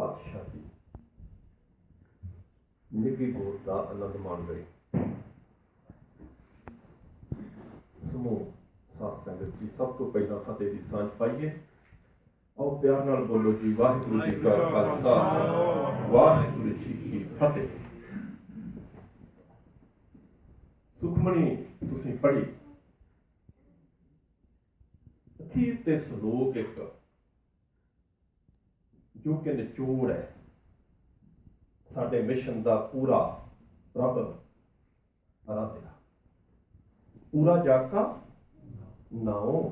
ਪਾਤਸ਼ਾਹ ਜੀ। ਨਿੱਘੀ ਬੋਲ ਦਾ ਆਨੰਦ ਮਾਣ ਰਹੇ। ਸਮੂਹ, ਸਾਧ ਸੰਗਤ ਜੀ, ਸਭ ਤੋਂ ਪਹਿਲਾਂ ਫਤਿਹ ਦੀ ਸਾਂਝ ਪਾਈਏ। ਆਓ ਪਿਆਰ ਨਾਲ ਬੋਲੋ ਜੀ, ਵਾਹਿਗੁਰੂ ਜੀ ਕਾ ਖਾਲਸਾ। ਵਾਹਿਗੁਰੂ ਜੀ ਕੀ ਫਤਿਹ। ਸੁਖਮਣੀ ਤੁਸੀਂ ਪੜ੍ਹੀ। ਅਖੀਰ ਤੇ ਸ਼ਲੋਕ ਇੱਕ। ਜੋ ਕਿ ਨਿਚੋੜ ਹੈ। ਸਾਡੇ ਮਿਸ਼ਨ ਦਾ ਪੂਰਾ ਪ੍ਰਭ ਅਰਾਧਿਆ ਪੂਰਾ ਜਾਕਾ ਨਾਉ।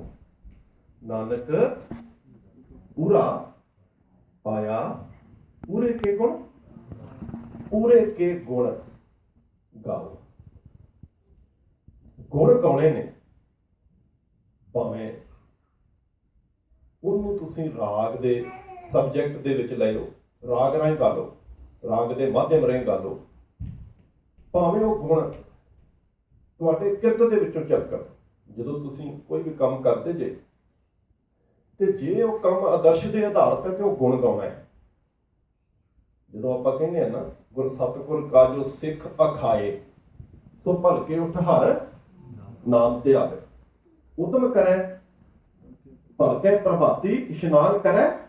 ਨਾਨਕ ਪੂਰਾ ਪਾਇਆ। ਪੂਰੇ ਕੇ ਗੁਣ? ਪੂਰੇ ਕੇ ਗੁਣ ਗਾਓ। ਗੁਣ ਗਾਉਣੇ ਨੇ? ਭਾਵੇਂ ਉਹਨੂੰ ਤੁਸੀਂ ਰਾਗ ਦੇ ਸਬਜੈਕਟ ਦੇ ਵਿੱਚ ਲੈ ਲਓ। ਰਾਗ ਰਾਹੀਂ ਗਾ ਲਓ। ਰਾਗ ਦੇ ਮਾਧਿਅਮ ਰਾਹੀਂ ਗਾ ਲਓ। ਭਾਵੇਂ ਉਹ ਗੁਣ ਤੁਹਾਡੇ ਕਿਰਤ ਦੇ ਵਿੱਚੋਂ ਝਲਕਣ ਜਦੋਂ ਤੁਸੀਂ ਕੋਈ ਵੀ ਕੰਮ ਕਰਦੇ ਜੇ, ਤੇ ਜੇ ਉਹ ਕੰਮ ਆਦਰਸ਼ ਦੇ ਆਧਾਰ ਤੇ ਉਹ ਗੁਣ ਗਾਉਣਾ ਹੈ। ਜਦੋਂ ਆਪਾਂ ਕਹਿੰਦੇ ਆ ਨਾ, ਗੁਰ ਸਤਿਗੁਰ ਕਾ ਜੋ ਸਿੱਖ ਅਖਾਏ, ਸੋ ਭਲਕੇ ਉਠ ਹਰ ਨਾਮ ਤੇ ਆਵੇ। ਉਦਮ ਕਰੈ, ਭਲਕੇ ਪ੍ਰਭਾਤੀ ਇਸ਼ਨਾਨ ਕਰੈ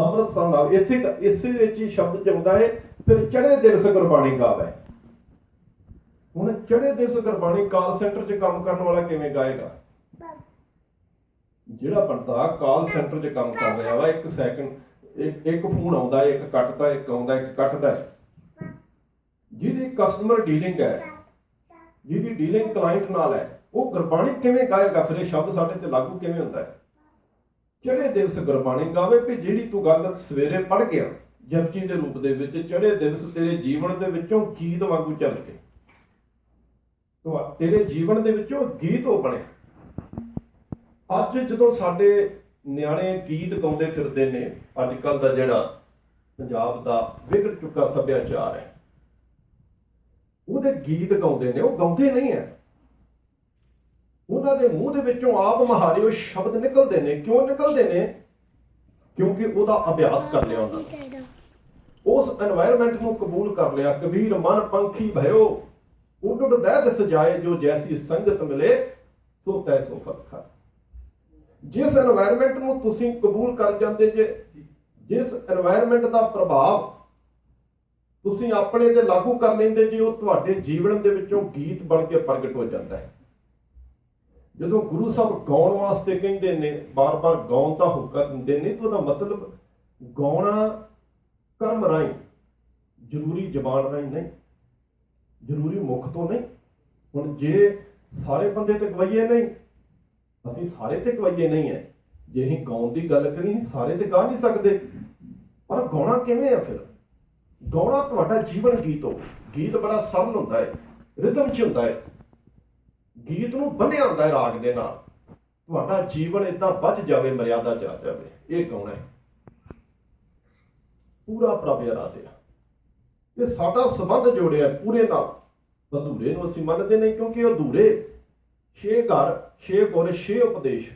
ਅੰਮ੍ਰਿਤ ਸੰਗਾਵ ਇੱਥੇ ਇਸੇ ਵਿੱਚ ਹੀ ਸ਼ਬਦ ਚੰਦਾ ਹੈ, ਫਿਰ ਚੜੇ ਦਿਵਸ ਗੁਰਬਾਣੀ ਗਾਵੇ ਹੁਣ ਚੜੇ ਦਿਵਸ ਗੁਰਬਾਣੀ ਕਾਲ ਸੈਂਟਰ 'ਚ ਕੰਮ ਕਰਨ ਵਾਲਾ ਕਿਵੇਂ ਗਾਏਗਾ? ਜਿਹੜਾ ਬੰਦਾ ਕਾਲ ਸੈਂਟਰ 'ਚ ਕੰਮ ਕਰ ਰਿਹਾ ਵਾ, ਇੱਕ ਸੈਕਿੰਡ ਇੱਕ ਫੋਨ ਆਉਂਦਾ ਇੱਕ ਕੱਟਦਾ, ਇੱਕ ਆਉਂਦਾ, ਇੱਕ ਕੱਟਦਾ ਜਿਹਦੀ ਕਸਟਮਰ ਡੀਲਿੰਗ ਹੈ, ਜਿਹਦੀ ਡੀਲਿੰਗ ਕਲਾਇੰਟ ਨਾਲ ਹੈ, ਉਹ ਗੁਰਬਾਣੀ ਕਿਵੇਂ ਗਾਏਗਾ? ਫਿਰ ਇਹ ਸ਼ਬਦ ਸਾਡੇ ਤੇ ਲਾਗੂ ਕਿਵੇਂ ਹੁੰਦਾ ਹੈ? ਚੜੇ ਦਿਵਸ ਗੁਰਬਾਣੀ ਗਾਵੇ ਵੀ ਜਿਹੜੀ ਤੂੰ ਗੱਲ ਸਵੇਰੇ ਪੜ ਗਿਆ, ਜਪਜੀ ਦੇ ਰੂਪ ਦੇ ਵਿੱਚ ਚੜੇ ਦਿਵਸ ਤੇਰੇ ਜੀਵਨ ਦੇ ਵਿੱਚੋਂ ਗੀਤ ਵਾਂਗੂ ਚੱਲ ਕੇ। ਤੋ ਤੇਰੇ ਜੀਵਨ ਦੇ ਵਿੱਚੋਂ ਗੀਤ ਉਹ ਬਣੇ ਅੱਜ ਜਦੋਂ ਸਾਡੇ ਨਿਆਣੇ ਗੀਤ ਗਾਉਂਦੇ ਫਿਰਦੇ ਨੇ ਅੱਜ ਕੱਲ ਦਾ ਜਿਹੜਾ ਪੰਜਾਬ ਦਾ ਵਿਗੜ ਚੁੱਕਾ ਸੱਭਿਆਚਾਰ ਹੈ, ਉਹਦੇ ਗੀਤ ਗਾਉਂਦੇ ਨੇ, ਉਹ ਗਾਉਂਦੇ ਨਹੀਂ ਹੈ। ਉਹਨਾਂ ਦੇ ਮੂੰਹ ਦੇ ਵਿੱਚੋਂ ਆਪ ਮਹਾਰੇ ਉਹ ਸ਼ਬਦ ਨਿਕਲਦੇ ਨੇ। ਕਿਉਂ ਨਿਕਲਦੇ ਨੇ? ਕਿਉਂਕਿ ਉਹਦਾ ਅਭਿਆਸ ਕਰ ਲਿਆ ਉਹਨਾਂ ਨੇ। ਉਸ এনवायरमेंट ਨੂੰ ਕਬੂਲ ਕਰ ਲਿਆ। ਕਬੀਰ ਮਨ ਪੰਖੀ ਭਇਓ ਉੱਡ ਉੱਡ ਦਹਿ ਸਜਾਏ ਜੋ ਜੈਸੀ ਸੰਗਤ ਮਿਲੇ, ਸੋ ਤੈਸੋ ਫਰਖਾ ਜਿਸ এনवायरमेंट ਨੂੰ ਤੁਸੀਂ ਕਬੂਲ ਕਰ ਜਾਂਦੇ ਜੇ, ਜਿਸ এনवायरमेंट ਦਾ ਪ੍ਰਭਾਵ ਤੁਸੀਂ ਆਪਣੇ ਤੇ ਲਾਗੂ ਕਰ ਲੈਂਦੇ ਜੇ, ਉਹ ਤੁਹਾਡੇ ਜੀਵਨ ਦੇ ਵਿੱਚੋਂ ਗੀਤ ਬਣ ਕੇ ਪ੍ਰਗਟ ਹੋ ਜਾਂਦਾ ਹੈ। ਜਦੋਂ ਗੁਰੂ ਸਾਹਿਬ ਗਾਉਣ ਵਾਸਤੇ ਕਹਿੰਦੇ ਨੇ, ਬਾਰ-ਬਾਰ ਗਾਉਣ ਦਾ ਹੁਕਮ ਦਿੰਦੇ ਨੇ, ਤਾਂ ਉਹਦਾ ਮਤਲਬ ਗਾਉਣਾ ਕਰਮ ਰਾਹੀਂ, ਜ਼ਰੂਰੀ ਜ਼ਬਾਨ ਰਾਹੀਂ ਨਹੀਂ, ਜ਼ਰੂਰੀ ਮੁਖ ਤੋਂ ਨਹੀਂ। ਹੁਣ ਜੇ ਸਾਰੇ ਬੰਦੇ ਤੇ ਗਵਾਈਏ ਨਹੀਂ, ਅਸੀਂ ਸਾਰੇ ਤੇ ਗਵਾਈਏ ਨਹੀਂ ਹੈ। ਜੇ ਅਸੀਂ ਗਾਉਣ ਦੀ ਗੱਲ ਕਰੀ ਸਾਰੇ ਤੇ ਗਾ ਨਹੀਂ ਸਕਦੇ। ਪਰ ਗਾਉਣਾ ਕਿਵੇਂ ਆ ਫਿਰ? ਗਾਉਣਾ ਤੁਹਾਡਾ ਜੀਵਨ ਗੀਤ ਹੋ। ਗੀਤ ਬੜਾ ਸਰਲ ਹੁੰਦਾ ਹੈ, ਰਿਦਮ 'ਚ ਹੁੰਦਾ ਹੈ। ਗੀਤ ਨੂੰ ਬੰਨਿਆ ਹੁੰਦਾ ਹੈ ਰਾਗ ਦੇ ਨਾਲ। ਤੁਹਾਡਾ ਜੀਵਨ ਇਦਾਂ ਵੱਜ ਜਾਵੇ, ਮਰਿਆਦਾ ਚ ਜਾਵੇ। ਇਹ ਗਾਉਣਾ ਹੈ? ਪੂਰਾ ਪ੍ਰਭ ਅਰਾਧਿਆ ਤੇ ਸਾਡਾ ਸੰਬੰਧ ਜੋੜਿਆ ਪੂਰੇ ਨਾਲ। ਅਧੂਰੇ ਨੂੰ ਅਸੀਂ ਮੰਨਦੇ ਨਹੀਂ ਕਿਉਂਕਿ ਅਧੂਰੇ ਛੇ ਘਰ, ਛੇ ਗੁਰ ਛੇ ਉਪਦੇਸ਼।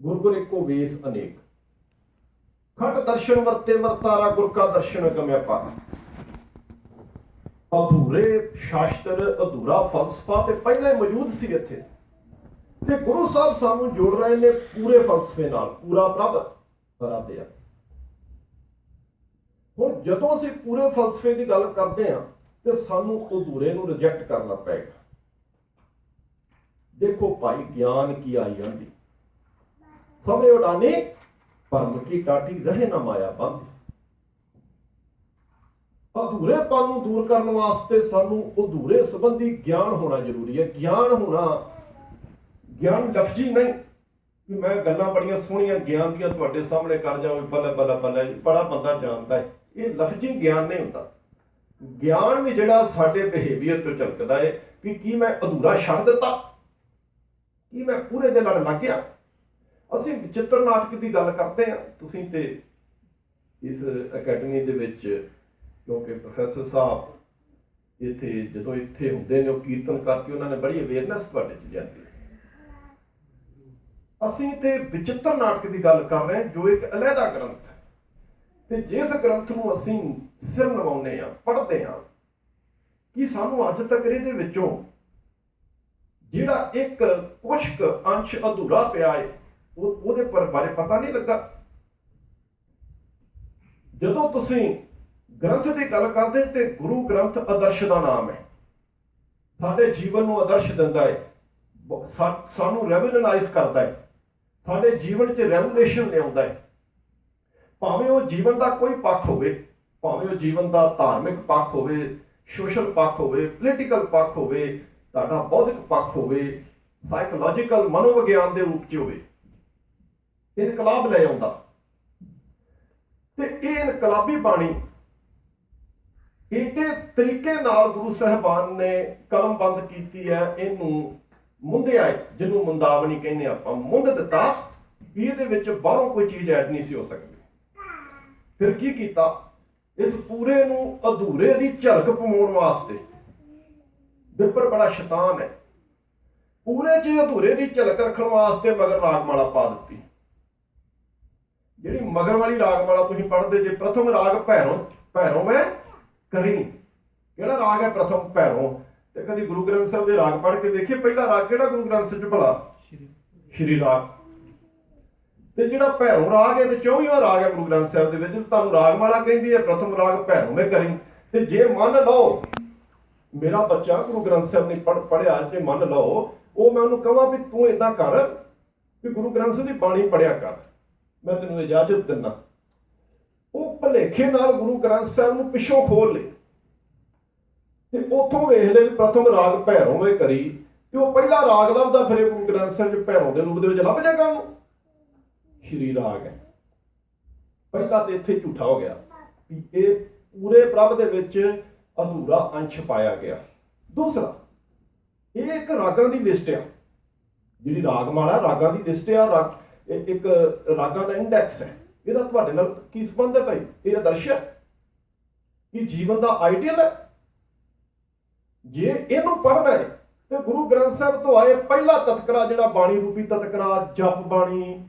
ਗੁਰਗੁਰ ਇੱਕੋ ਵੇਸ ਅਨੇਕ। ਖਟ ਦਰਸ਼ਨ ਵਰਤੇ, ਵਰਤਾਰਾ ਗੁਰ ਕਾ ਦਰਸ਼ਨ ਕਮਿਆ ਪਾ ਅਧੂਰੇ ਸ਼ਾਸਤਰ, ਅਧੂਰਾ ਫਲਸਫਾ ਤੇ ਪਹਿਲਾਂ ਹੀ ਮੌਜੂਦ ਸੀ ਇੱਥੇ। ਤੇ ਗੁਰੂ ਸਾਹਿਬ ਸਾਨੂੰ ਜੋੜ ਰਹੇ ਨੇ ਪੂਰੇ ਫਲਸਫੇ ਨਾਲ, ਪੂਰਾ ਪ੍ਰਭ ਅਰਾਧਿਆ ਹੁਣ ਜਦੋਂ ਅਸੀਂ ਪੂਰੇ ਫਲਸਫੇ ਦੀ ਗੱਲ ਕਰਦੇ ਹਾਂ, ਤੇ ਸਾਨੂੰ ਅਧੂਰੇ ਨੂੰ ਰਿਜੈਕਟ ਕਰਨਾ ਪਏਗਾ। ਦੇਖੋ ਭਾਈ, ਗਿਆਨ ਕੀ ਆਈ ਜਾਂਦੀ? ਸਮੇ ਉਡਾਨੀ, ਭਰਮ ਕੀ ਟਾਟੀ ਰਹੇ ਨਾ ਮਾਇਆ ਬੰਦ। ਅਧੂਰੇਪਨ ਨੂੰ ਦੂਰ ਕਰਨ ਵਾਸਤੇ ਸਾਨੂੰ ਅਧੂਰੇ ਸੰਬੰਧੀ ਗਿਆਨ ਹੋਣਾ ਜ਼ਰੂਰੀ ਹੈ। ਗਿਆਨ ਹੋਣਾ, ਗਿਆਨ ਲਫ਼ਜ਼ੀ ਨਹੀਂ। ਕਿ ਮੈਂ ਗੱਲਾਂ ਬੜੀਆਂ ਸੋਹਣੀਆਂ, ਗਿਆਨ ਦੀਆਂ ਤੁਹਾਡੇ ਸਾਹਮਣੇ ਕਰ ਜਾਵਾਂ ਬੱਲੇ ਬੱਲੇ ਬੱਲੇ, ਬੜਾ ਬੰਦਾ ਜਾਣਦਾ ਹੈ। ਇਹ ਲਫ਼ਜ਼ੀ ਗਿਆਨ ਨਹੀਂ ਹੁੰਦਾ। ਗਿਆਨ ਵੀ ਜਿਹੜਾ ਸਾਡੇ ਬਿਹੇਵੀਅਰ ਤੋਂ ਝਲਕਦਾ ਹੈ ਕਿ ਕੀ ਮੈਂ ਅਧੂਰਾ ਛੱਡ ਦਿੱਤਾ? ਕੀ ਮੈਂ ਪੂਰੇ ਦੇ ਨਾਲ ਲੱਗ ਗਿਆ? ਅਸੀਂ ਚਿੱਤਰ ਨਾਟਕ ਦੀ ਗੱਲ ਕਰਦੇ ਹਾਂ। ਤੁਸੀਂ ਤੇ ਇਸ ਅਕੈਡਮੀ ਦੇ ਵਿੱਚ ਕਿਉਂਕਿ ਪ੍ਰੋਫੈਸਰ ਸਾਹਿਬ ਇੱਥੇ ਜਦੋਂ ਇੱਥੇ ਹੁੰਦੇ ਨੇ, ਉਹ ਕੀਰਤਨ ਕਰਕੇ ਉਹਨਾਂ ਨੇ ਬੜੀ ਅਵੇਅਰਨੈਸ ਤੁਹਾਡੇ ਚ ਜਾਂਦੀ ਅਸੀਂ ਤੇ ਵਿਚਿੱਤਰ ਨਾਟਕ ਦੀ ਗੱਲ ਕਰ ਰਹੇ ਜੋ ਇੱਕ ਅਲੱਗਾ ਗ੍ਰੰਥ ਹੈ। ਤੇ ਜਿਸ ਗ੍ਰੰਥ ਨੂੰ ਅਸੀਂ ਸਿਰ ਨਵਾਉਂਦੇ ਆ ਪੜ੍ਹਦੇ ਆ ਕਿ ਸਾਨੂੰ ਅੱਜ ਤੱਕ ਇਹਦੇ ਵਿੱਚੋਂ ਜਿਹੜਾ ਇੱਕ ਕੁਸ਼ਕ ਅੰਸ਼ ਅਧੂਰਾ ਪਿਆ ਹੈ, ਉਹ ਉਹਦੇ ਪਰ ਬਾਰੇ ਪਤਾ ਨਹੀਂ ਲੱਗਾ। ਜਦੋਂ ਤੁਸੀਂ ਗ੍ਰੰਥ ਦੀ ਗੱਲ ਕਰਦੇ ਤੇ ਗੁਰੂ ਗ੍ਰੰਥ ਆਦਰਸ਼ ਦਾ ਨਾਮ ਹੈ। ਸਾਡੇ ਜੀਵਨ ਨੂੰ ਆਦਰਸ਼ ਦਿੰਦਾ ਹੈ। ਸਾਨੂੰ ਰੈਵਲਨਾਈਜ਼ ਕਰਦਾ ਹੈ। ਸਾਡੇ ਜੀਵਨ 'ਚ ਰੈਵਲੇਸ਼ਨ ਲਿਆਉਂਦਾ ਹੈ। ਭਾਵੇਂ ਉਹ ਜੀਵਨ ਦਾ ਕੋਈ ਪੱਖ ਹੋਵੇ, ਭਾਵੇਂ ਉਹ ਜੀਵਨ ਦਾ ਧਾਰਮਿਕ ਪੱਖ ਹੋਵੇ, ਸੋਸ਼ਲ ਪੱਖ ਹੋਵੇ ਪੋਲੀਟੀਕਲ ਪੱਖ ਹੋਵੇ, ਤੁਹਾਡਾ ਬੌਧਿਕ ਪੱਖ ਹੋਵੇ ਸਾਈਕੋਲੋਜੀਕਲ ਮਨੋਵਿਗਿਆਨ ਦੇ ਰੂਪ 'ਚ ਹੋਵੇ, ਇਨਕਲਾਬ ਲੈ ਆਉਂਦਾ। ਤੇ ਇਹ ਇਨਕਲਾਬੀ ਬਾਣੀ ਇਹਦੇ ਤਰੀਕੇ ਨਾਲ ਗੁਰੂ ਸਾਹਿਬਾਨ ਨੇ ਕਲਮਬੰਦ ਕੀਤੀ ਹੈ, ਇਹਨੂੰ ਮੁੰਦਿਆ ਜਿਹਨੂੰ ਮੁੰਦਾਵਣੀ ਕਹਿੰਦੇ ਆਪਾਂ ਮੁੰਦ ਦਿੱਤਾ ਇਹਦੇ ਵਿੱਚ ਬਾਹਰੋਂ ਕੋਈ ਚੀਜ਼ ਐਡ ਨਹੀਂ ਸੀ ਹੋ ਸਕਦੀ। ਫਿਰ ਕੀ ਕੀਤਾ? ਇਸ ਪੂਰੇ ਨੂੰ ਅਧੂਰੇ ਦੀ ਝਲਕ ਪਵਾਉਣ ਵਾਸਤੇ ਵਿਪਰ ਬੜਾ ਸ਼ੈਤਾਨ ਹੈ। ਪੂਰੇ 'ਚ ਅਧੂਰੇ ਦੀ ਝਲਕ ਰੱਖਣ ਵਾਸਤੇ ਮਗਰ ਰਾਗਮਾਲਾ ਪਾ ਦਿੱਤੀ। ਜਿਹੜੀ ਮਗਰ ਵਾਲੀ ਰਾਗਮਾਲਾ ਤੁਸੀਂ ਪੜ੍ਹਦੇ, ਜੇ ਪ੍ਰਥਮ ਰਾਗ ਭੈਰੋਂ ਭੈਰੋਂ ਮੈਂ ਕਰੀ। ਕਿਹੜਾ ਰਾਗ ਹੈ ਪ੍ਰਥਮ ਭੈਰੋਂ? ਤੇ ਕਦੀ ਗੁਰੂ ਗ੍ਰੰਥ ਸਾਹਿਬ ਦੇ ਰਾਗ ਪੜ੍ਹ ਕੇ ਵੇਖੀਏ ਪਹਿਲਾ ਰਾਗ ਕਿਹੜਾ ਗੁਰੂ ਗ੍ਰੰਥ ਸਾਹਿਬ ਚ ਭਲਾ? ਸ਼੍ਰੀ ਰਾਗ ਤੇ ਜਿਹੜਾ ਭੈਰੋਂ ਰਾਗ ਹੈ ਤੇ 24ਵਾਂ ਰਾਗ ਹੈ ਗੁਰੂ ਗ੍ਰੰਥ ਸਾਹਿਬ ਦੇ ਵਿੱਚ ਤੁਹਾਨੂੰ ਰਾਗਮਾਲਾ ਕਹਿੰਦੀ ਹੈ ਪ੍ਰਥਮ ਰਾਗ ਭੈਰੋਂ ਮੈਂ ਕਰੀ। ਤੇ ਜੇ ਮੰਨ ਲਓ ਮੇਰਾ ਬੱਚਾ ਗੁਰੂ ਗ੍ਰੰਥ ਸਾਹਿਬ ਨੇ ਪੜ੍ਹ ਪੜਿਆ ਤੇ ਮੰਨ ਲਓ ਉਹ ਮੈਂ ਉਹਨੂੰ ਕਹਾਂ ਵੀ ਤੂੰ ਇਦਾਂ ਕਰ ਵੀ ਗੁਰੂ ਗ੍ਰੰਥ ਸਾਹਿਬ ਦੀ ਬਾਣੀ ਪੜਿਆ ਕਰ। ਮੈਂ ਤੈਨੂੰ ਇਜਾਜ਼ਤ ਦਿੰਦਾ। ਉਹ ਭਲੇਖੇ ਨਾਲ ਗੁਰੂ ਗ੍ਰੰਥ ਸਾਹਿਬ ਨੂੰ ਪਿੱਛੋਂ ਖੋਲ ਲੇ ਤੇ ਉਥੋਂ ਵੇਖ ਲੈ ਵੀ ਪ੍ਰਥਮ ਰਾਗ ਭੈਰੋਂ ਵੇ ਕਰੀ ਤੇ ਉਹ ਪਹਿਲਾ ਰਾਗ ਲੱਭਦਾ ਫਿਰ ਗੁਰੂ ਗ੍ਰੰਥ ਸਾਹਿਬ ਚ ਭੈਰੋਂ ਦੇ ਰੂਪ ਦੇ ਵਿੱਚ ਲੱਭ ਜਾਏਗਾ ਉਹਨੂੰ ਸ਼੍ਰੀ ਰਾਗ ਹੈ। ਪਹਿਲਾ ਤੇ ਇੱਥੇ ਝੂਠਾ ਹੋ ਗਿਆ ਵੀ ਇਹ ਪੂਰੇ ਪ੍ਰਭ ਦੇ ਵਿੱਚ ਅਧੂਰਾ ਅੰਸ਼ ਪਾਇਆ ਗਿਆ। ਦੂਸਰਾ, ਇਹ ਇੱਕ ਰਾਗਾਂ ਦੀ ਲਿਸਟ ਆ। ਜਿਹੜੀ ਰਾਗਮਾਲਾ ਰਾਗਾਂ ਦੀ ਲਿਸਟ ਆ, ਰਾਗ ਇੱਕ ਰਾਗਾਂ ਦਾ ਇੰਡੈਕਸ ਹੈ। ਇਹਦਾ ਤੁਹਾਡੇ ਨਾਲ ਕੀ ਸੰਬੰਧ ਹੈ ਭਾਈ? ਇਹ ਆਦਰਸ਼ ਹੈ। ਇਹ ਜੀਵਨ ਦਾ ਆਈਡੀਅਲ ਹੈ। ਜੇ ਇਹਨੂੰ ਪੜ੍ਹਨਾ ਹੈ, ਤੇ ਗੁਰੂ ਗ੍ਰੰਥ ਸਾਹਿਬ ਤੋਂ ਆਏ ਪਹਿਲਾ ਤਤਕਰਾ ਜਿਹੜਾ ਬਾਣੀ ਰੂਪੀ ਤਤਕਰਾ, ਜਪ ਬਾਣੀ,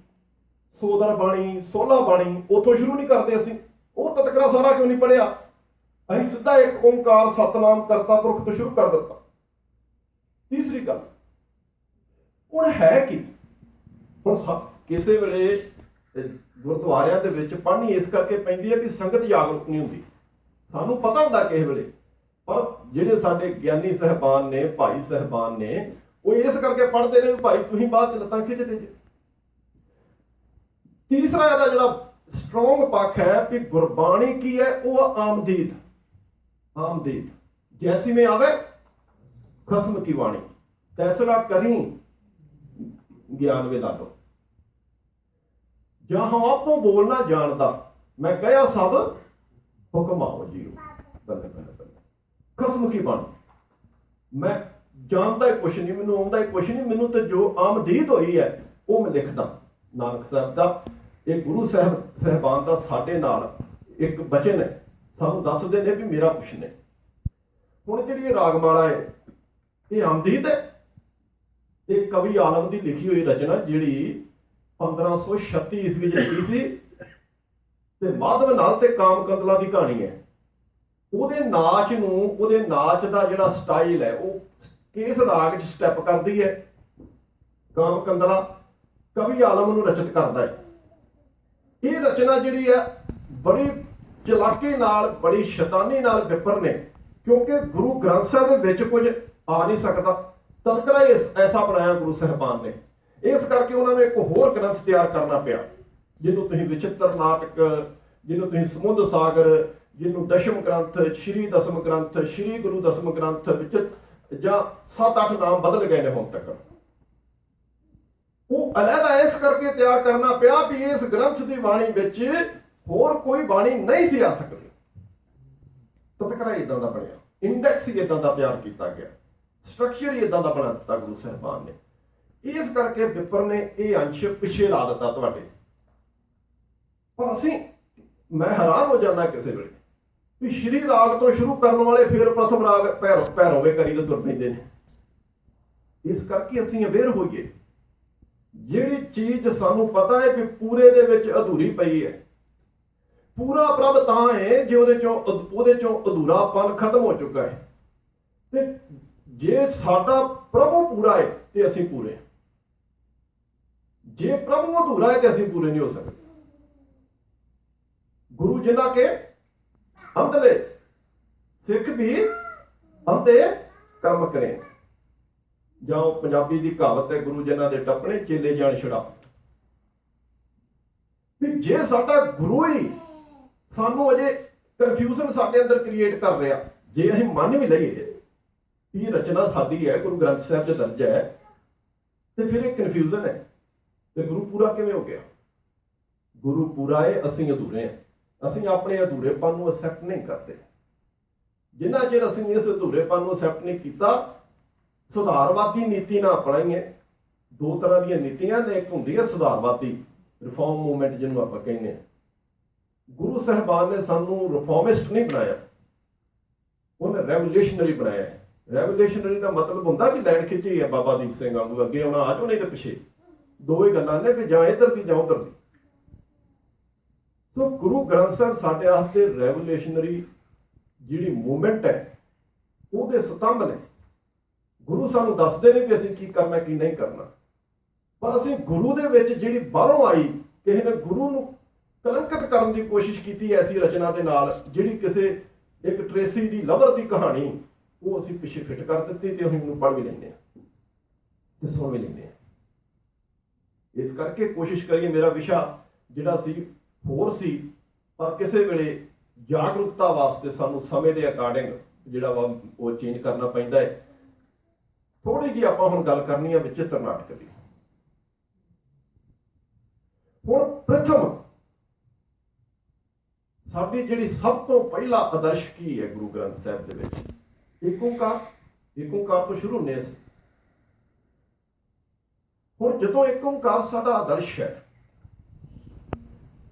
ਸੋਦਰ ਬਾਣੀ, ਸੋਲਾ ਬਾਣੀ, ਉਥੋਂ ਸ਼ੁਰੂ ਨਹੀਂ ਕਰਦੇ ਅਸੀਂ। ਉਹ ਤਤਕਰਾ ਸਾਰਾ ਕਿਉਂ ਨਹੀਂ ਪੜਿਆ ਅਸੀਂ ਸਿੱਧਾ ਇੱਕ ਓੰਕਾਰ ਸਤਨਾਮ ਕਰਤਾ ਪੁਰਖ ਤੋਂ ਸ਼ੁਰੂ ਕਰ ਦਿੱਤਾ। ਤੀਸਰੀ ਗੱਲ, ਹੁਣ ਹੈ ਕੀ? ਹੁਣ ਕਿਸੇ ਵੇਲੇ ਗੁਰਦੁਆਰਿਆਂ ਦੇ ਵਿੱਚ ਪੜ੍ਹਨੀ ਇਸ ਕਰਕੇ ਪੈਂਦੀ ਹੈ ਵੀ ਸੰਗਤ ਜਾਗਰੂਕ ਨਹੀਂ ਹੁੰਦੀ। ਸਾਨੂੰ ਪਤਾ ਹੁੰਦਾ ਕਿਸੇ ਵੇਲੇ, ਪਰ ਜਿਹੜੇ ਸਾਡੇ ਗਿਆਨੀ ਸਹਿਬਾਨ ਨੇ, ਭਾਈ ਸਹਿਬਾਨ ਨੇ, ਉਹ ਇਸ ਕਰਕੇ ਪੜ੍ਹਦੇ ਨੇ ਵੀ ਭਾਈ ਤੁਸੀਂ ਬਾਅਦ ਚ ਲੱਤਾਂ ਖਿੱਚਦੇ ਜੇ ਤੀਸਰਾ ਇਹਦਾ ਜਿਹੜਾ ਸਟਰੋਂਗ ਪੱਖ ਹੈ ਕਿ ਗੁਰਬਾਣੀ ਕੀ ਹੈ, ਉਹ ਆ ਆਮਦੀਦ। ਆਮਦੀਦ। ਜੈਸੀ में ਆਵੇ, ਖਸਮ ਕੀ ਬਾਣੀ। ਤੈਸਰਾ ਕਰੀ ਗਿਆਨ ਵੇ ਲਾਡੋ ਜਹਾਂ ਆਪੋ ਬੋਲਣਾ ਜਾਣਦਾ। ਮੈਂ ਕਹਿਆ ਸਭ ਹੁਕਮ ਆਓ ਜੀਓ ਬੱਲੇ ਬੱਲੇ ਬੱਲੇ। ਖਸਮ ਕੀ ਬਾਣੀ। ਮੈਂ ਜਾਣਦਾ ਕੁਛ ਨਹੀਂ, ਮੈਨੂੰ ਆਉਂਦਾ ਕੁਛ ਨਹੀਂ। ਮੈਨੂੰ ਤੇ ਜੋ ਆਮਦੀਦ ਹੋਈ ਹੈ, ਉਹ ਮੈਂ ਲਿਖਦਾ। ਨਾਨਕ ਸਾਹਿਬ ਦਾ, ਇਹ ਗੁਰੂ ਸਾਹਿਬ, ਸਹਿਬਾਨ ਦਾ ਸਾਡੇ ਨਾਲ ਇੱਕ ਬਚਨ ਹੈ। ਸਾਨੂੰ ਦੱਸਦੇ ਨੇ ਵੀ ਮੇਰਾ ਕੁਛ ਨਹੀਂ। ਹੁਣ ਜਿਹੜੀ ਇਹ ਰਾਗਮਾਲਾ ਹੈ, ਇਹ ਆਮਦੀਦ ਹੈ। ਇਹ ਕਵੀ ਆਲਮ ਦੀ ਲਿਖੀ ਹੋਈ ਰਚਨਾ ਜਿਹੜੀ 1536 ਈਸਵੀ ਚ ਲਿਖੀ ਸੀ ਤੇ ਮਾਧਵ ਨਾਲ ਤੇ ਕਾਮ ਕੰਦਲਾ ਦੀ ਕਹਾਣੀ ਹੈ। ਉਹਦੇ ਨਾਚ ਨੂੰ, ਉਹਦੇ ਨਾਚ ਦਾ ਜਿਹੜਾ ਸਟਾਈਲ ਹੈ, ਉਹ ਕਿਸ ਰਾਗ 'ਚ ਸਟੈਪ ਕਰਦੀ ਹੈ? ਕਾਮ ਕੰਦਲਾ ਕਵੀ ਆਲਮ ਨੂੰ ਰਚਿਤ ਕਰਦਾ ਹੈ। ਇਹ ਰਚਨਾ ਜਿਹੜੀ ਹੈ, ਬੜੀ ਚਲਾਕੀ ਨਾਲ, ਬੜੀ ਸ਼ੈਤਾਨੀ ਨਾਲ ਵਿਪਰ ਨੇ, ਕਿਉਂਕਿ ਗੁਰੂ ਗ੍ਰੰਥ ਸਾਹਿਬ ਦੇ ਵਿੱਚ ਕੁਝ ਆ ਨਹੀਂ ਸਕਦਾ। ਤਦਕਰਾ ਇਸ- ਐਸਾ ਬਣਾਇਆ ਗੁਰੂ ਸਾਹਿਬਾਨ ਨੇ। ਇਸ ਕਰਕੇ ਉਹਨਾਂ ਨੂੰ ਇੱਕ ਹੋਰ ਗ੍ਰੰਥ ਤਿਆਰ ਕਰਨਾ ਪਿਆ, ਜਿਹਨੂੰ ਤੁਸੀਂ ਵਿਚਿੱਤਰ ਨਾਟਕ, ਜਿਹਨੂੰ ਤੁਸੀਂ ਸਮੁੰਦ ਸਾਗਰ, ਜਿਹਨੂੰ ਦਸ਼ਮ ਗ੍ਰੰਥ, ਸ਼੍ਰੀ ਦਸਮ ਗ੍ਰੰਥ, ਸ਼੍ਰੀ ਗੁਰੂ ਦਸਮ ਗ੍ਰੰਥ ਵਿੱਚ ਜਾਂ 7-8 ਨਾਮ ਬਦਲ ਗਏ ਨੇ ਹੁਣ ਤੱਕ। ਉਹ ਅਲੱਗਾ ਇਸ ਕਰਕੇ ਤਿਆਰ ਕਰਨਾ ਪਿਆ ਵੀ ਇਸ ਗ੍ਰੰਥ ਦੀ ਬਾਣੀ ਵਿੱਚ ਹੋਰ ਕੋਈ ਬਾਣੀ ਨਹੀਂ ਸੀ ਆ ਸਕਦੀ। ਤਤਕਰਾ ਇਦਾਂ ਦਾ ਬਣਿਆ। ਇੰਡੈਕਸ ਹੀ ਇਦਾਂ ਦਾ ਤਿਆਰ ਕੀਤਾ ਗਿਆ। ਸਟਰਕਚਰ ਹੀ ਇਦਾਂ ਦਾ ਬਣਾ ਦਿੱਤਾ ਗੁਰੂ ਸਾਹਿਬਾਨ ਨੇ। ਇਸ ਕਰਕੇ ਵਿਪਰ ਨੇ ਇਹ ਅੰਸ਼ ਪਿੱਛੇ ਲਾ ਦਿੱਤਾ ਤੁਹਾਡੇ। ਪਰ ਅਸੀਂ, ਮੈਂ ਹੈਰਾਨ ਹੋ ਜਾਂਦਾ ਕਿਸੇ ਵੇਲੇ ਵੀ ਸ਼੍ਰੀ ਰਾਗ ਤੋਂ ਸ਼ੁਰੂ ਕਰਨ ਵਾਲੇ ਫਿਰ ਪ੍ਰਥਮ ਰਾਗ ਭੈਰੋ ਭੈਰੋਵੇ ਕਰੀ ਤੋਂ ਤੁਰ ਪੈਂਦੇ ਨੇ। ਇਸ ਕਰਕੇ ਅਸੀਂ ਅਵੇਅਰ ਹੋਈਏ। ਜਿਹੜੀ ਚੀਜ਼ ਸਾਨੂੰ ਪਤਾ ਹੈ ਕਿ ਪੂਰੇ ਦੇ ਵਿੱਚ ਅਧੂਰੀ ਪਈ ਹੈ, ਪੂਰਾ ਪ੍ਰਭ ਤਾਂ ਹੈ ਜੇ ਉਹਦੇ ਚੋਂ ਅਧ- ਉਹਦੇ ਚੋਂ ਅਧੂਰਾਪਨ ਖਤਮ ਹੋ ਚੁੱਕਾ ਹੈ। ਤੇ ਜੇ ਸਾਡਾ ਪ੍ਰਭੂ ਪੂਰਾ ਹੈ, ਤੇ ਅਸੀਂ ਪੂਰੇ ਹਾਂ। ਜੇ ਪ੍ਰਭੂ ਅਧੂਰਾ ਹੈ ਤੇ ਅਸੀਂ ਪੂਰੇ ਨਹੀਂ ਹੋ ਸਕਦੇ। ਗੁਰੂ ਜਿਨ੍ਹਾਂ ਕੇ ਅੰਧਲੇ ਸਿੱਖ ਵੀ ਅੰਧੇ ਕੰਮ ਕਰੇ। ਜਾਂ ਉਹ ਪੰਜਾਬੀ ਦੀ ਕਹਾਵਤ ਹੈ, ਗੁਰੂ ਜਿਨ੍ਹਾਂ ਦੇ ਟੱਪਣੇ, ਚੇਲੇ ਜਾਣ ਛੜਾ ਵੀ ਜੇ ਸਾਡਾ ਗੁਰੂ ਹੀ ਸਾਨੂੰ ਅਜੇ ਕਨਫਿਊਜ਼ਨ ਸਾਡੇ ਅੰਦਰ ਕ੍ਰੀਏਟ ਕਰ ਰਿਹਾ, ਜੇ ਅਸੀਂ ਮੰਨ ਵੀ ਲਈਏ ਕਿ ਇਹ ਰਚਨਾ ਸਾਡੀ ਹੈ, ਗੁਰੂ ਗ੍ਰੰਥ ਸਾਹਿਬ 'ਚ ਦਰਜ ਹੈ, ਤੇ ਫਿਰ ਇਹ ਕਨਫਿਊਜ਼ਨ ਹੈ। ਤੇ ਗੁਰੂ ਪੂਰਾ ਕਿਵੇਂ ਹੋ ਗਿਆ? ਗੁਰੂ ਪੂਰਾ ਹੈ ਅਸੀਂ ਅਧੂਰੇ ਹਾਂ ਅਸੀਂ ਆਪਣੇ ਅਧੂਰੇਪਨ ਨੂੰ ਅਸੈਪਟ ਨਹੀਂ ਕਰਦੇ। ਜਿੰਨਾ ਚਿਰ ਅਸੀਂ ਇਸ ਅਧੂਰੇਪਨ ਨੂੰ ਅਸੈਪਟ ਨਹੀਂ ਕੀਤਾ, ਸੁਧਾਰਵਾਦੀ ਨੀਤੀ ਨਾ ਅਪਣਾਈਏ। ਦੋ ਤਰ੍ਹਾਂ ਦੀਆਂ ਨੀਤੀਆਂ ਨੇ, ਇੱਕ ਹੁੰਦੀ ਹੈ ਸੁਧਾਰਵਾਦੀ ਰਿਫਾਰਮ ਮੂਵਮੈਂਟ ਜਿਹਨੂੰ ਆਪਾਂ ਕਹਿੰਦੇ ਹਾਂ ਗੁਰੂ ਸਾਹਿਬਾਨ ਨੇ ਸਾਨੂੰ ਰਿਫਾਰਮਿਸਟ ਨਹੀਂ ਬਣਾਇਆ। ਉਹਨੇ ਰੈਵੋਲੂਸ਼ਨਰੀ ਬਣਾਇਆ। ਹੈ ਰੈਵੋਲੂਸ਼ਨਰੀ ਦਾ ਮਤਲਬ ਹੁੰਦਾ ਕਿ ਲੈਣ ਖਿੱਚੀ ਹੈ ਬਾਬਾ ਦੀਪ ਸਿੰਘ ਵਾਂਗੂ, ਅੱਗੇ ਆਉਣਾ ਆ ਜਾਓ, ਨਹੀਂ ਤੇ ਪਿੱਛੇ। ਦੋ ਹੀ ਗੱਲਾਂ ਨੇ ਵੀ ਜਾਂ ਇੱਧਰ ਦੀ ਜਾਂ ਉੱਧਰ ਦੀ। ਸੋ ਗੁਰੂ ਗ੍ਰੰਥ ਸਾਹਿਬ ਸਾਡੇ ਵਾਸਤੇ ਰੈਵੋਲੂਸ਼ਨਰੀ ਜਿਹੜੀ ਮੂਵਮੈਂਟ ਹੈ, ਉਹਦੇ ਸਤੰਭ ਨੇ। ਗੁਰੂ ਸਾਨੂੰ ਦੱਸਦੇ ਨੇ ਕਿ ਅਸੀਂ ਕੀ ਕਰਨਾ, ਕੀ ਨਹੀਂ ਕਰਨਾ। ਪਰ ਅਸੀਂ ਗੁਰੂ ਦੇ ਵਿੱਚ ਜਿਹੜੀ ਬਾਹਰੋਂ ਆਈ, ਕਿਸੇ ਨੇ ਗੁਰੂ ਨੂੰ ਕਲੰਕਿਤ ਕਰਨ ਦੀ ਕੋਸ਼ਿਸ਼ ਕੀਤੀ ਐਸੀ ਰਚਨਾ ਦੇ ਨਾਲ, ਜਿਹੜੀ ਕਿਸੇ ਇੱਕ ਟ੍ਰੇਸੀ ਦੀ ਲਵਰ ਦੀ ਕਹਾਣੀ, ਉਹ ਅਸੀਂ ਪਿੱਛੇ ਫਿੱਟ ਕਰ ਦਿੱਤੀ ਤੇ ਅਸੀਂ ਉਹਨੂੰ ਪੜ੍ਹ ਵੀ ਲੈਂਦੇ ਹਾਂ ਤੇ ਸੁਣ ਵੀ ਲੈਂਦੇ ਹਾਂ। ਇਸ ਕਰਕੇ ਕੋਸ਼ਿਸ਼ ਕਰੀਏ, ਮੇਰਾ ਵਿਸ਼ਾ ਜਿਹੜਾ ਸੀ, ਹੋਰ ਸੀ, ਪਰ ਕਿਸੇ ਵੇਲੇ ਜਾਗਰੂਕਤਾ ਵਾਸਤੇ ਸਾਨੂੰ ਸਮੇਂ ਦੇ ਅਕੋਰਡਿੰਗ ਜਿਹੜਾ ਵਾ ਉਹ ਚੇਂਜ ਕਰਨਾ ਪੈਂਦਾ ਹੈ। ਥੋੜੀ ਜਿਹੀ ਆਪਾਂ ਹੁਣ ਗੱਲ ਕਰਨੀ ਹੈ ਵਿਚਿਤਰ ਨਾਟਕ ਦੀ। ਹੁਣ ਪ੍ਰਥਮ ਸਾਡੀ ਜਿਹੜੀ ਸਭ ਤੋਂ ਪਹਿਲਾ ਆਦਰਸ਼ ਕੀ ਹੈ ਗੁਰੂ ਗ੍ਰੰਥ ਸਾਹਿਬ ਦੇ ਵਿੱਚ? ਏਕ ਓੰਕਾਰ ਤੋਂ ਸ਼ੁਰੂ ਹੁੰਦੇ ਅਸੀਂ ਹੁਣ ਜਦੋਂ ਇੱਕ ਓੰਕਾਰ ਸਾਡਾ ਆਦਰਸ਼ ਹੈ,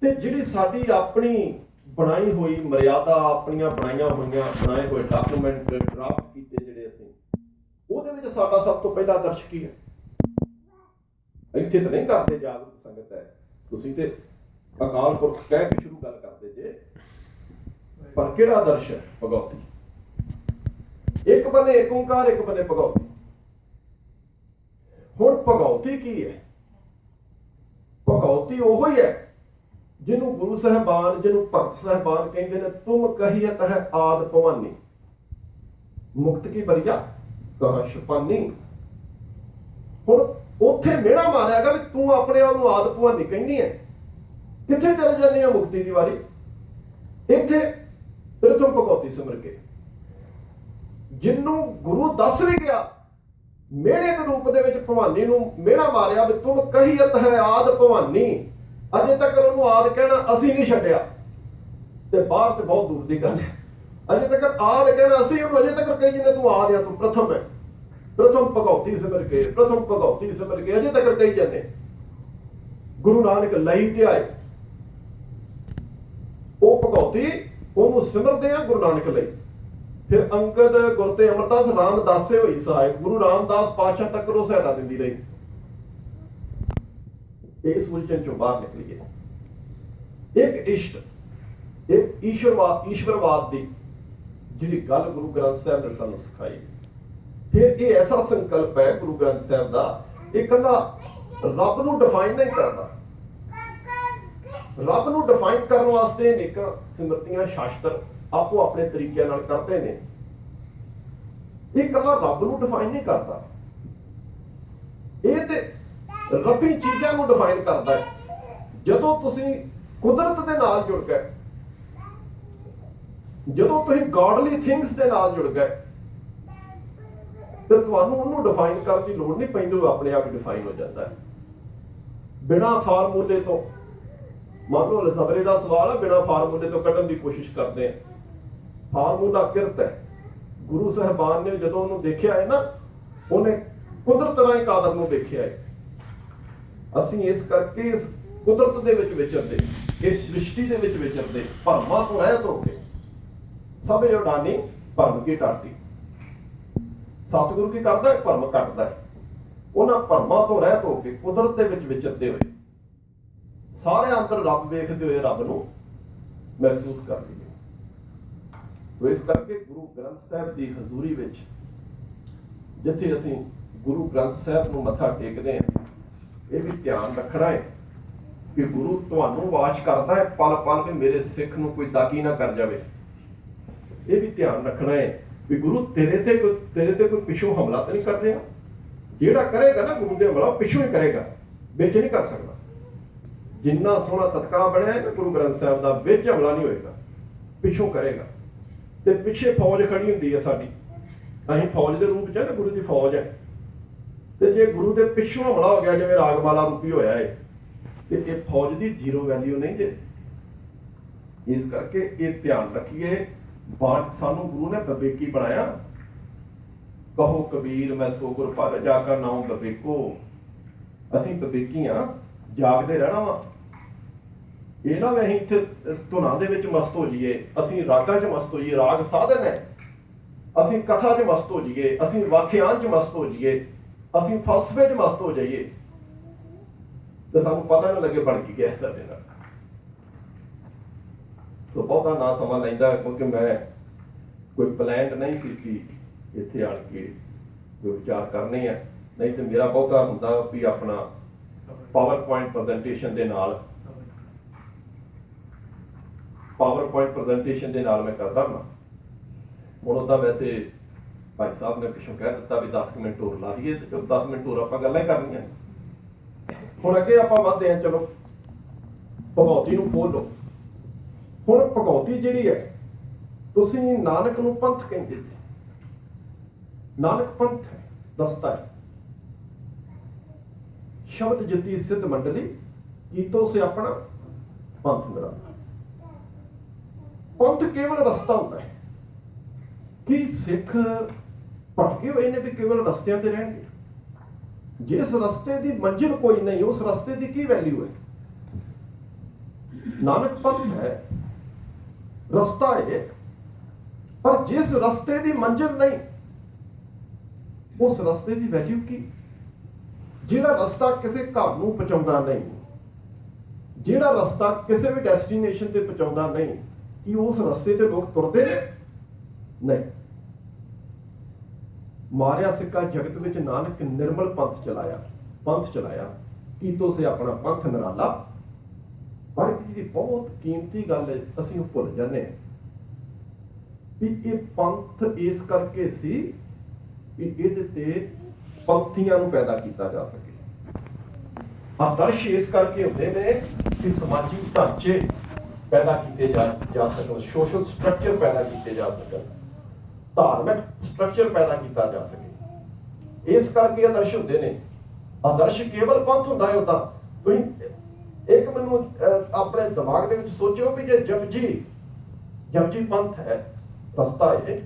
ਤੇ ਜਿਹੜੀ ਸਾਡੀ ਆਪਣੀ ਬਣਾਈ ਹੋਈ ਮਰਿਆਦਾ, ਆਪਣੀਆਂ ਬਣਾਈਆਂ ਹੋਈਆਂ, ਬਣਾਏ ਹੋਏ ਡਾਕੂਮੈਂਟ ਡਰਾਫਟ ਕੀਤੇ ਜਿਹੜੇ ਅਸੀਂ, ਉਹਦੇ ਵਿੱਚ ਸਾਡਾ ਸਭ ਤੋਂ ਪਹਿਲਾ ਆਦਰਸ਼ ਕੀ ਹੈ? ਇੱਥੇ ਤਾਂ ਨਹੀਂ ਕਰਦੇ ਜਾਗਰੂਕ ਸੰਗਤ ਹੈ। ਤੁਸੀਂ ਤੇ ਅਕਾਲ ਪੁਰਖ ਕਹਿ ਕੇ ਸ਼ੁਰੂ ਗੱਲ ਕਰਦੇ ਜੇ। ਪਰ ਕਿਹੜਾ ਆਦਰਸ਼ ਹੈ? ਭਗਉਤੀ। ਇੱਕ ਬੰਨੇ ਏਕ ਓੰਕਾਰ, ਇੱਕ ਬੰਨੇ ਭਗਉਤੀ। ਹੁਣ ਭਗਉਤੀ ਕੀ ਹੈ? ਭਗਉਤੀ ਉਹ ਹੀ ਹੈ ਜਿਹਨੂੰ ਗੁਰੂ ਸਾਹਿਬਾਨ, ਜਿਹਨੂੰ ਭਗਤ ਸਾਹਿਬਾਨ ਕਹਿੰਦੇ ਨੇ, ਤੁਮ ਕਹੀਤ ਹੈ ਆਦ ਭਵਾਨੀ। ਮੁਕਤ ਕੀ ਬਰੀਆ? ਕਹਾ ਸ਼ਪਾਨੀ ਹੁਣ ਉੱਥੇ ਮਿਹਣਾ ਮਾਰਿਆਗਾ ਵੀ ਤੂੰ ਆਪਣੇ ਆਪ ਨੂੰ ਆਦ ਭਵਾਨੀ ਕਹਿੰਦੀ ਹੈ। ਕਿੱਥੇ ਚਲੇ ਜਾਂਦੀ ਆ ਮੁਕਤੀ ਦੀ ਵਾਰੀ? ਇੱਥੇ ਪ੍ਰਥਮ ਭਗਉਤੀ ਸਿਮਰ ਕੇ। ਜਿੰਨੂੰ ਗੁਰੂ ਦੱਸ ਵੀ ਗਿਆ ਮਿਹਣੇ ਦੇ ਰੂਪ ਦੇ ਵਿੱਚ ਭਵਾਨੀ ਨੂੰ ਮਿਹਣਾ ਮਾਰਿਆ ਵੀ ਤੁਮ ਕਹੀਤ ਹੈ ਆਦ ਭਵਾਨੀ। ਅਜੇ ਤੱਕ ਉਹਨੂੰ ਆਦ ਕਹਿਣਾ ਅਸੀਂ ਨਹੀਂ ਛੱਡਿਆ। ਤੇ ਬਾਹਰ ਤੇ ਬਹੁਤ ਦੂਰ ਦੀ ਗੱਲ ਹੈ। ਅਜੇ ਤੱਕ ਆਦ ਕਹਿਣਾ ਅਸੀਂ ਉਹਨੂੰ ਅਜੇ ਤੱਕ ਕਹੀ ਜਿੰਨੇ ਤੂੰ ਆਦ ਆ, ਤੂੰ ਪ੍ਰਥਮ ਹੈ। ਪ੍ਰਥਮ ਭਗਉਤੀ ਸਿਮਰ ਕੇ, ਪ੍ਰਥਮ ਭਗਉਤੀ ਸਿਮਰ ਕੇ ਅਜੇ ਤੱਕ ਕਹੀ ਜਾਂਦੇ। ਗੁਰੂ ਨਾਨਕ ਲਈ ਤੇ ਆਏ। ਉਹ ਭਗਉਤੀ ਉਹਨੂੰ ਸਿਮਰਦੇ ਆ ਗੁਰੂ ਨਾਨਕ ਲਈ। ਫਿਰ ਅੰਗਦ ਗੁਰ ਤੇ ਅਮਰਦਾਸ ਰਾਮਦਾਸੇ ਹੋਈ ਸਹਾਇਕ, ਗੁਰੂ ਰਾਮਦਾਸ ਪਾਤਸ਼ਾਹ ਤੱਕ ਉਹ ਸਹਾਇਤਾ ਦਿੰਦੀ ਰਹੀ। ਇਸ ਉਲਝਣ ਚੋਂ ਬਾਹਰ ਨਿਕਲੀਏ ਇੱਕ ਇਸ਼ਟ, ਇੱਕ ਈਸ਼ਵਰਵਾਦ ਈਸ਼ਵਰਵਾਦ ਦੀ ਜਿਹੜੀ ਗੱਲ ਗੁਰੂ ਗ੍ਰੰਥ ਸਾਹਿਬ ਨੇ ਸਾਨੂੰ ਸਿਖਾਈ। ਫਿਰ ਇਹ ਐਸਾ ਸੰਕਲਪ ਹੈ ਗੁਰੂ ਗ੍ਰੰਥ ਸਾਹਿਬ ਦਾ, ਇਹ ਕਹਿੰਦਾ ਰੱਬ ਨੂੰ ਡਿਫਾਈਨ ਨਹੀਂ ਕਰਦਾ। ਰੱਬ ਨੂੰ ਡਿਫਾਈਨ ਕਰਨ ਵਾਸਤੇ ਨਿਕ ਸਿਮਰਤੀਆਂ, ਸ਼ਾਸਤਰ ਆਪੋ ਆਪਣੇ ਤਰੀਕਿਆਂ ਨਾਲ ਕਰਦੇ ਨੇ। ਇਹ ਕੱਲਾ ਰੱਬ ਨੂੰ ਡਿਫਾਈਨ ਨਹੀਂ ਕਰਦਾ। ਇਹ ਤੇ ਰੱਬੀ ਚੀਜ਼ਾਂ ਨੂੰ ਡਿਫਾਈਨ ਕਰਦਾ ਹੈ। ਜਦੋਂ ਤੁਸੀਂ ਕੁਦਰਤ ਦੇ ਨਾਲ ਜੁੜ ਗਏ, ਜਦੋਂ ਤੁਸੀਂ ਗੋਡਲੀ ਥਿੰਗਸ ਦੇ ਨਾਲ ਜੁੜ ਗਏ ਤੇ ਤੁਹਾਨੂੰ ਉਹਨੂੰ ਡਿਫਾਈਨ ਕਰਨ ਦੀ ਲੋੜ ਨਹੀਂ ਪੈਂਦੀ, ਉਹ ਆਪਣੇ ਆਪ ਹੀ ਡਿਫਾਈਨ ਹੋ ਜਾਂਦਾ ਹੈ। ਬਿਨਾ ਫਾਰਮੂਲੇ ਤੋਂ, ਮੰਨ ਲਓ ਲਸਬਰੇ ਦਾ ਸਵਾਲ ਹੈ, ਬਿਨਾ ਫਾਰਮੂਲੇ ਤੋਂ ਕੱਢਣ ਦੀ ਕੋਸ਼ਿਸ਼ ਕਰਦੇ ਆ। ਫਾਰਮੂਲਾ ਕਿਰਤ ਹੈ। ਗੁਰੂ ਸਾਹਿਬਾਨ ਨੇ ਜਦੋਂ ਉਹਨੂੰ ਦੇਖਿਆ ਹੈ ਨਾ, ਉਹਨੇ ਕੁਦਰਤ ਰਾਹੀਂ ਕਾਦਰ ਨੂੰ ਦੇਖਿਆ ਹੈ। ਅਸੀਂ ਇਸ ਕਰਕੇ ਇਸ ਕੁਦਰਤ ਦੇ ਵਿੱਚ ਵਿਚਰਦੇ, ਇਸ ਸ੍ਰਿਸ਼ਟੀ ਦੇ ਵਿੱਚ ਵਿਚਰਦੇ, ਭਰਮਾਂ ਤੋਂ ਰਹਿਤ ਹੋ ਕੇ। ਸਭ ਜੋਡਾਨੀ ਭਰਮ ਕੀ ਟਾਟੀ। ਸਤਿਗੁਰੂ ਕੀ ਕਰਦਾ ਹੈ? ਭਰਮ ਕੱਟਦਾ ਹੈ। ਉਹਨਾਂ ਭਰਮਾਂ ਤੋਂ ਰਹਿਤ ਹੋ ਕੇ ਕੁਦਰਤ ਦੇ ਵਿੱਚ ਵਿਚਰਦੇ ਹੋਏ। ਸਾਰੇ ਅੰਦਰ ਰੱਬ ਵੇਖਦੇ ਹੋਏ ਰੱਬ ਨੂੰ ਮਹਿਸੂਸ ਕਰ ਲਈਏ ਸੋ ਇਸ ਕਰਕੇ ਗੁਰੂ ਗ੍ਰੰਥ ਸਾਹਿਬ ਦੀ ਹਜ਼ੂਰੀ ਵਿੱਚ ਜਿੱਥੇ ਅਸੀਂ ਗੁਰੂ ਗ੍ਰੰਥ ਸਾਹਿਬ ਨੂੰ ਮੱਥਾ ਟੇਕਦੇ ਹਾਂ, ਇਹ ਵੀ ਧਿਆਨ ਰੱਖਣਾ ਹੈ ਕਿ ਗੁਰੂ ਤੁਹਾਨੂੰ ਵਾਚ ਕਰਦਾ ਹੈ, ਪਲ ਪਲ ਵੀ ਮੇਰੇ ਸਿੱਖ ਨੂੰ ਕੋਈ ਦਾਗੀ ਨਾ ਕਰ ਜਾਵੇ। ਇਹ ਵੀ ਧਿਆਨ ਰੱਖਣਾ ਹੈ ਵੀ ਗੁਰੂ ਤੇਰੇ ਤੇ ਕੋਈ, ਤੇਰੇ ਤੇ ਕੋਈ ਪਿੱਛੋਂ ਹਮਲਾ ਤਾਂ ਨਹੀਂ ਕਰ ਰਿਹਾ। ਜਿਹੜਾ ਕਰੇਗਾ ਨਾ ਗੁਰੂ ਦੇ ਹਮਲਾ, ਉਹ ਪਿੱਛੋਂ ਹੀ ਕਰੇਗਾ, ਵਿੱਚ ਨਹੀਂ ਕਰ ਸਕਦਾ। ਜਿੰਨਾ ਸੋਹਣਾ ਤਤਕਾ ਬਣਿਆ ਹੈ ਗੁਰੂ ਗ੍ਰੰਥ ਸਾਹਿਬ ਦਾ, ਵਿੱਚ ਹਮਲਾ ਨਹੀਂ ਹੋਏਗਾ, ਪਿੱਛੋਂ ਕਰੇਗਾ। ਤੇ ਪਿੱਛੇ ਫੌਜ ਖੜੀ ਹੁੰਦੀ ਹੈ ਸਾਡੀ। ਅਸੀਂ ਫੌਜ ਦੇ ਰੂਪ ਚ ਹੈ ਨਾ ਗੁਰੂ ਦੀ ਫੌਜ ਹੈ ਤੇ ਜੇ ਗੁਰੂ ਦੇ ਪਿੱਛੋਂ ਹਮਲਾ ਹੋ ਗਿਆ, ਜਿਵੇਂ ਰਾਗਮਾਲਾ ਰੂਪੀ ਹੋਇਆ ਹੈ ਤੇ ਇਹ ਫੌਜ ਦੀ ਜ਼ੀਰੋ ਵੈਲਿਊ ਨਹੀਂ ਜੇ, ਇਸ ਕਰਕੇ ਇਹ ਧਿਆਨ ਰੱਖੀਏ ਬਾਣ ਸਾਨੂੰ ਗੁਰੂ ਨੇ ਬਬੇਕੀ ਬਣਾਇਆ। ਕਹੋ ਕਬੀਰ, ਮੈਂ ਸੋ ਗੁਰ ਪਦ, ਜਾ ਕਾ ਨਾਮ ਬਵੇਕੋ ਅਸੀਂ ਬਬੇਕੀ ਆ, ਜਾਗਦੇ ਰਹਿਣਾ ਵਾ। ਇਹ ਨਾ ਵੀ ਅਸੀਂ ਇੱਥੇ ਧੁਨਾਂ ਦੇ ਵਿੱਚ ਮਸਤ ਹੋ ਜਾਈਏ ਅਸੀਂ ਰਾਗਾਂ 'ਚ ਮਸਤ ਹੋ ਜਾਈਏ ਰਾਗ ਸਾਧਨ ਹੈ। ਅਸੀਂ ਕਥਾ 'ਚ ਮਸਤ ਹੋ ਜਾਈਏ ਅਸੀਂ ਵਾਖਿਆਨ 'ਚ ਮਸਤ ਹੋ ਜਾਈਏ ਅਸੀਂ ਫਲਸਫੇ 'ਚ ਮਸਤ ਹੋ ਜਾਈਏ। ਤੇ ਸਾਨੂੰ ਪਤਾ ਨਾ ਲੱਗੇ ਬਣ ਕੀ ਗਿਆ ਸਾਡੇ ਨਾਲ ਸੋ ਬਹੁਤਾ ਨਾ ਸਮਾਂ ਲੈਂਦਾ ਕਿਉਂਕਿ ਮੈਂ ਕੋਈ ਪਲਾਨ ਨਹੀਂ ਸੀ ਕਿ ਇੱਥੇ ਆਣ ਕੇ ਕੋਈ ਵਿਚਾਰ ਕਰਨੇ ਆ। ਨਹੀਂ ਤੇ ਮੇਰਾ ਬਹੁਤਾ ਹੁੰਦਾ ਵੀ ਆਪਣਾ ਪਾਵਰ ਪੁਆਇੰਟ ਪ੍ਰੈਜੈਂਟੇਸ਼ਨ ਦੇ ਨਾਲ ਪਾਵਰ ਪੁਆਇੰਟ ਪ੍ਰੈਜੈਂਟੇਸ਼ਨ ਦੇ ਨਾਲ ਮੈਂ ਕਰਦਾ ਹਾਂ ਹੁਣ ਉਹਦਾ ਵੈਸੇ ਭਾਈ ਸਾਹਿਬ ਨੇ ਪਿੱਛੋਂ ਕਹਿ ਦਿੱਤਾ ਵੀ 10 ਕੁ ਮਿੰਟ ਹੋਰ ਲਾ ਲਈਏ ਤੇ ਚਲੋ 10 ਮਿੰਟ ਹੋਰ ਆਪਾਂ ਗੱਲਾਂ ਹੀ ਕਰਨੀਆਂ ਹੁਣ ਅੱਗੇ ਆਪਾਂ ਵੱਧਦੇ ਹਾਂ, ਚਲੋ। ਭਗੌਤੀ ਨੂੰ ਖੋਲੋ ਹੁਣ ਭਗੌਤੀ ਜਿਹੜੀ ਹੈ, ਤੁਸੀਂ ਨਾਨਕ ਨੂੰ ਪੰਥ ਕਹਿੰਦੇ ਜੀ। ਨਾਨਕ ਪੰਥ ਹੈ, ਰਸਤਾ ਹੈ। ਸ਼ਬਦ ਜਤੀ ਸਿੱਧ ਮੰਡਲੀ ਕੀਤੋ ਸੇ ਆਪਣਾ ਪੰਥ ਮੇਰਾ ਪੰਥ ਕੇਵਲ ਰਸਤਾ ਹੁੰਦਾ ਹੈ। ਕਿ ਸਿੱਖ ਭਟਕੇ ਹੋਏ ਨੇ ਵੀ ਕੇਵਲ ਰਸਤਿਆਂ ਤੇ ਰਹਿਣਗੇ। ਜਿਸ ਰਸਤੇ ਦੀ ਮੰਜ਼ਿਲ ਕੋਈ ਨਹੀਂ, ਉਸ ਰਸਤੇ ਦੀ ਕੀ ਵੈਲਿਊ ਹੈ? ਨਾਨਕ ਪੰਥ ਹੈ, ਰਸਤਾ ਹੈ, ਪਰ ਜਿਸ ਰਸਤੇ ਦੀ ਮੰਜ਼ਿਲ ਨਹੀਂ, ਉਸ ਰਸਤੇ ਦੀ ਵੈਲਿਊ ਕੀ? ਜਿਹੜਾ ਰਸਤਾ ਕਿਸੇ ਘਰ ਨੂੰ ਪਹੁੰਚਾਉਂਦਾ ਨਹੀਂ, ਜਿਹੜਾ ਰਸਤਾ ਕਿਸੇ ਵੀ ਡੈਸਟੀਨੇਸ਼ਨ ਤੇ ਪਹੁੰਚਾਉਂਦਾ ਨਹੀਂ ਕਿ ਉਸ ਰਸਤੇ ਤੇ ਲੋਕ ਤੁਰਦੇ ਨੇ ਨਹੀਂ ਮਾਰਿਆ ਸਿੱਕਾ ਜਗਤ ਵਿੱਚ ਨਾਨਕ ਨਿਰਮਲ ਪੰਥ ਚਲਾਇਆ ਪੰਥ ਚਲਾਇਆ ਕੀਤੋ ਸੇ ਆਪਣਾ ਪੰਥ ਨਿਰਾਲਾ ਪਰ ਇੱਕ ਬਹੁਤ ਕੀਮਤੀ ਗੱਲ ਹੈ ਅਸੀਂ ਉਹ ਭੁੱਲ ਜਾਂਦੇ ਹਾਂ ਵੀ ਇਹ ਪੰਥ ਇਸ ਕਰਕੇ ਸੀ ਵੀ ਇਹਦੇ ਤੇ ਪੰਥੀਆਂ ਨੂੰ ਪੈਦਾ ਕੀਤਾ ਜਾ ਸਕੇ ਆਦਰਸ਼ ਇਸ ਕਰਕੇ ਹੁੰਦੇ ਨੇ ਕਿ ਸਮਾਜਿਕ ਢਾਂਚੇ ਪੈਦਾ ਕੀਤੇ ਜਾ ਸਕਣ ਸੋਸ਼ਲ ਸਟਰਕਚਰ ਪੈਦਾ ਕੀਤੇ ਜਾ ਸਕਣ, ਧਾਰਮਿਕ ਸਟਰਕਚਰ ਪੈਦਾ ਕੀਤਾ ਜਾ ਸਕੇ। ਇਸ ਕਰਕੇ ਆਦਰਸ਼ ਹੁੰਦੇ ਨੇ। ਆਦਰਸ਼ ਕੇਵਲ ਪੰਥ ਹੁੰਦਾ ਹੈ ਉਦਾਂ ਤੁਸੀਂ ਇੱਕ ਮੈਨੂੰ ਆਪਣੇ ਦਿਮਾਗ ਦੇ ਵਿੱਚ ਸੋਚਿਓ ਵੀ ਜੇ ਜਪਜੀ ਜਪਜੀ ਪੰਥ ਹੈ, ਰਸਤਾ ਹੈ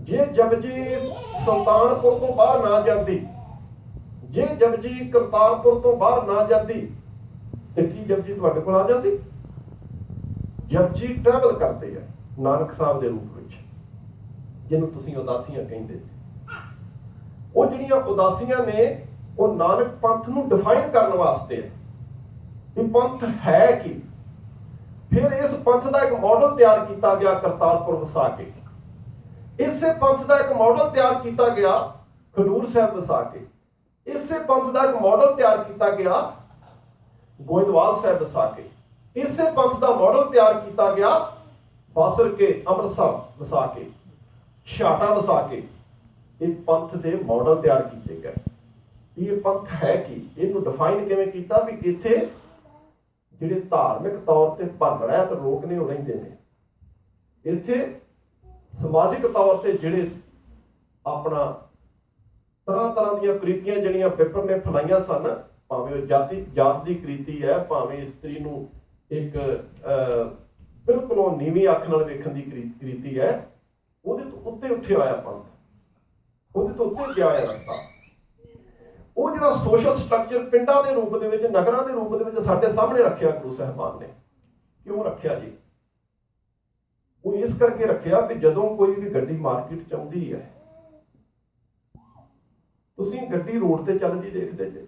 ਜੇ ਜਪਜੀ ਸੁਲਤਾਨਪੁਰ ਤੋਂ ਬਾਹਰ ਨਾ ਜਾਂਦੀ, ਜੇ ਜਪਜੀ ਕਰਤਾਰਪੁਰ ਤੋਂ ਬਾਹਰ ਨਾ ਜਾਂਦੀ, ਤੇ ਕੀ ਜਪਜੀ ਤੁਹਾਡੇ ਕੋਲ ਆ ਜਾਂਦੀ? ਜਪਜੀ ਟਰੈਵਲ ਕਰਦੇ ਆ, ਨਾਨਕ ਸਾਹਿਬ ਦੇ ਰੂਪ ਵਿੱਚ, ਜਿਹਨੂੰ ਤੁਸੀਂ ਉਦਾਸੀਆਂ ਕਹਿੰਦੇ। ਉਹ ਜਿਹੜੀਆਂ ਉਦਾਸੀਆਂ ਨੇ, ਉਹ ਨਾਨਕ ਪੰਥ ਨੂੰ ਡਿਫਾਈਨ ਕਰਨ ਵਾਸਤੇ ਹੈ ਵੀ ਪੰਥ ਹੈ ਕੀ? ਫਿਰ ਇਸ ਪੰਥ ਦਾ ਇੱਕ ਮਾਡਲ ਤਿਆਰ ਕੀਤਾ ਗਿਆ ਕਰਤਾਰਪੁਰ ਵਸਾ ਕੇ ਇਸੇ ਪੰਥ ਦਾ ਇੱਕ ਮਾਡਲ ਤਿਆਰ ਕੀਤਾ ਗਿਆ ਖਡੂਰ ਸਾਹਿਬ ਵਸਾ ਕੇ ਇਸੇ ਪੰਥ ਦਾ ਇੱਕ ਮਾਡਲ ਤਿਆਰ ਕੀਤਾ ਗਿਆ ਗੋਇੰਦਵਾਲ ਸਾਹਿਬ ਵਸਾ ਕੇ ਇਸੇ ਪੰਥ ਦਾ ਮਾਡਲ ਤਿਆਰ ਕੀਤਾ ਗਿਆ ਬਾਸਰ ਕੇ, ਅੰਮ੍ਰਿਤਸਰ ਵਸਾ ਕੇ, ਛਾਟਾ ਵਸਾ ਕੇ। ਇਹ ਪੰਥ ਦੇ ਮਾਡਲ ਤਿਆਰ ਕੀਤੇ ਗਏ। ਇਹ ਪੰਥ ਹੈ ਕੀ? ਇਹਨੂੰ ਡਿਫਾਈਨ ਕਿਵੇਂ ਕੀਤਾ? ਵੀ ਇੱਥੇ ਜਿਹੜੇ ਧਾਰਮਿਕ ਤੌਰ ਤੇ ਭਰਮ ਰਹਿਤ ਲੋਕ ਨੇ, ਉਹ ਰਹਿੰਦੇ ਨੇ। ਇੱਥੇ ਸਮਾਜਿਕ ਤੌਰ ਤੇ ਜਿਹੜੇ ਆਪਣਾ ਤਰ੍ਹਾਂ ਤਰ੍ਹਾਂ ਦੀਆਂ ਕ੍ਰਿਤੀਆਂ, ਜਿਹੜੀਆਂ ਪੇਪਰ ਨੇ ਫਲਾਈਆਂ ਸਨ, ਭਾਵੇਂ ਉਹ ਜਾਤੀ ਜਾਤ ਦੀ ਕ੍ਰਿਤੀ ਹੈ, ਭਾਵੇਂ ਇਸਤਰੀ ਨੂੰ ਇੱਕ ਅਹ, ਬਿਲਕੁਲ ਉਹ ਨੀਵੀਂ ਅੱਖ ਨਾਲ ਵੇਖਣ ਦੀ ਕ੍ਰਿ- ਹੈ। ਉਹਦੇ ਤੋਂ ਉੱਤੇ ਉੱਠਿਆ ਹੋਇਆ ਪੰਥ। ਉਹਦੇ ਤੋਂ ਉੱਤੇ ਗਿਆ ਹੋਇਆ ਰਸਤਾ। ਉਹ ਜਿਹੜਾ ਸੋਸ਼ਲ ਸਟਰਕਚਰ ਪਿੰਡਾਂ ਦੇ ਰੂਪ ਦੇ ਵਿੱਚ ਨਗਰਾਂ ਦੇ ਰੂਪ ਦੇ ਵਿੱਚ ਸਾਡੇ ਸਾਹਮਣੇ ਰੱਖਿਆ ਗੁਰੂ ਸਾਹਿਬਾਨ ਨੇ। ਕਿਉਂ ਰੱਖਿਆ ਜੀ? ਉਹ ਇਸ ਕਰਕੇ ਰੱਖਿਆ ਕਿ ਜਦੋਂ ਕੋਈ ਵੀ ਗੱਡੀ ਮਾਰਕੀਟ ਚ ਆਉਂਦੀ ਹੈ ਤੁਸੀਂ ਗੱਡੀ ਰੋਡ ਤੇ ਚੱਲਦੀ ਦੇਖਦੇ ਜੇ।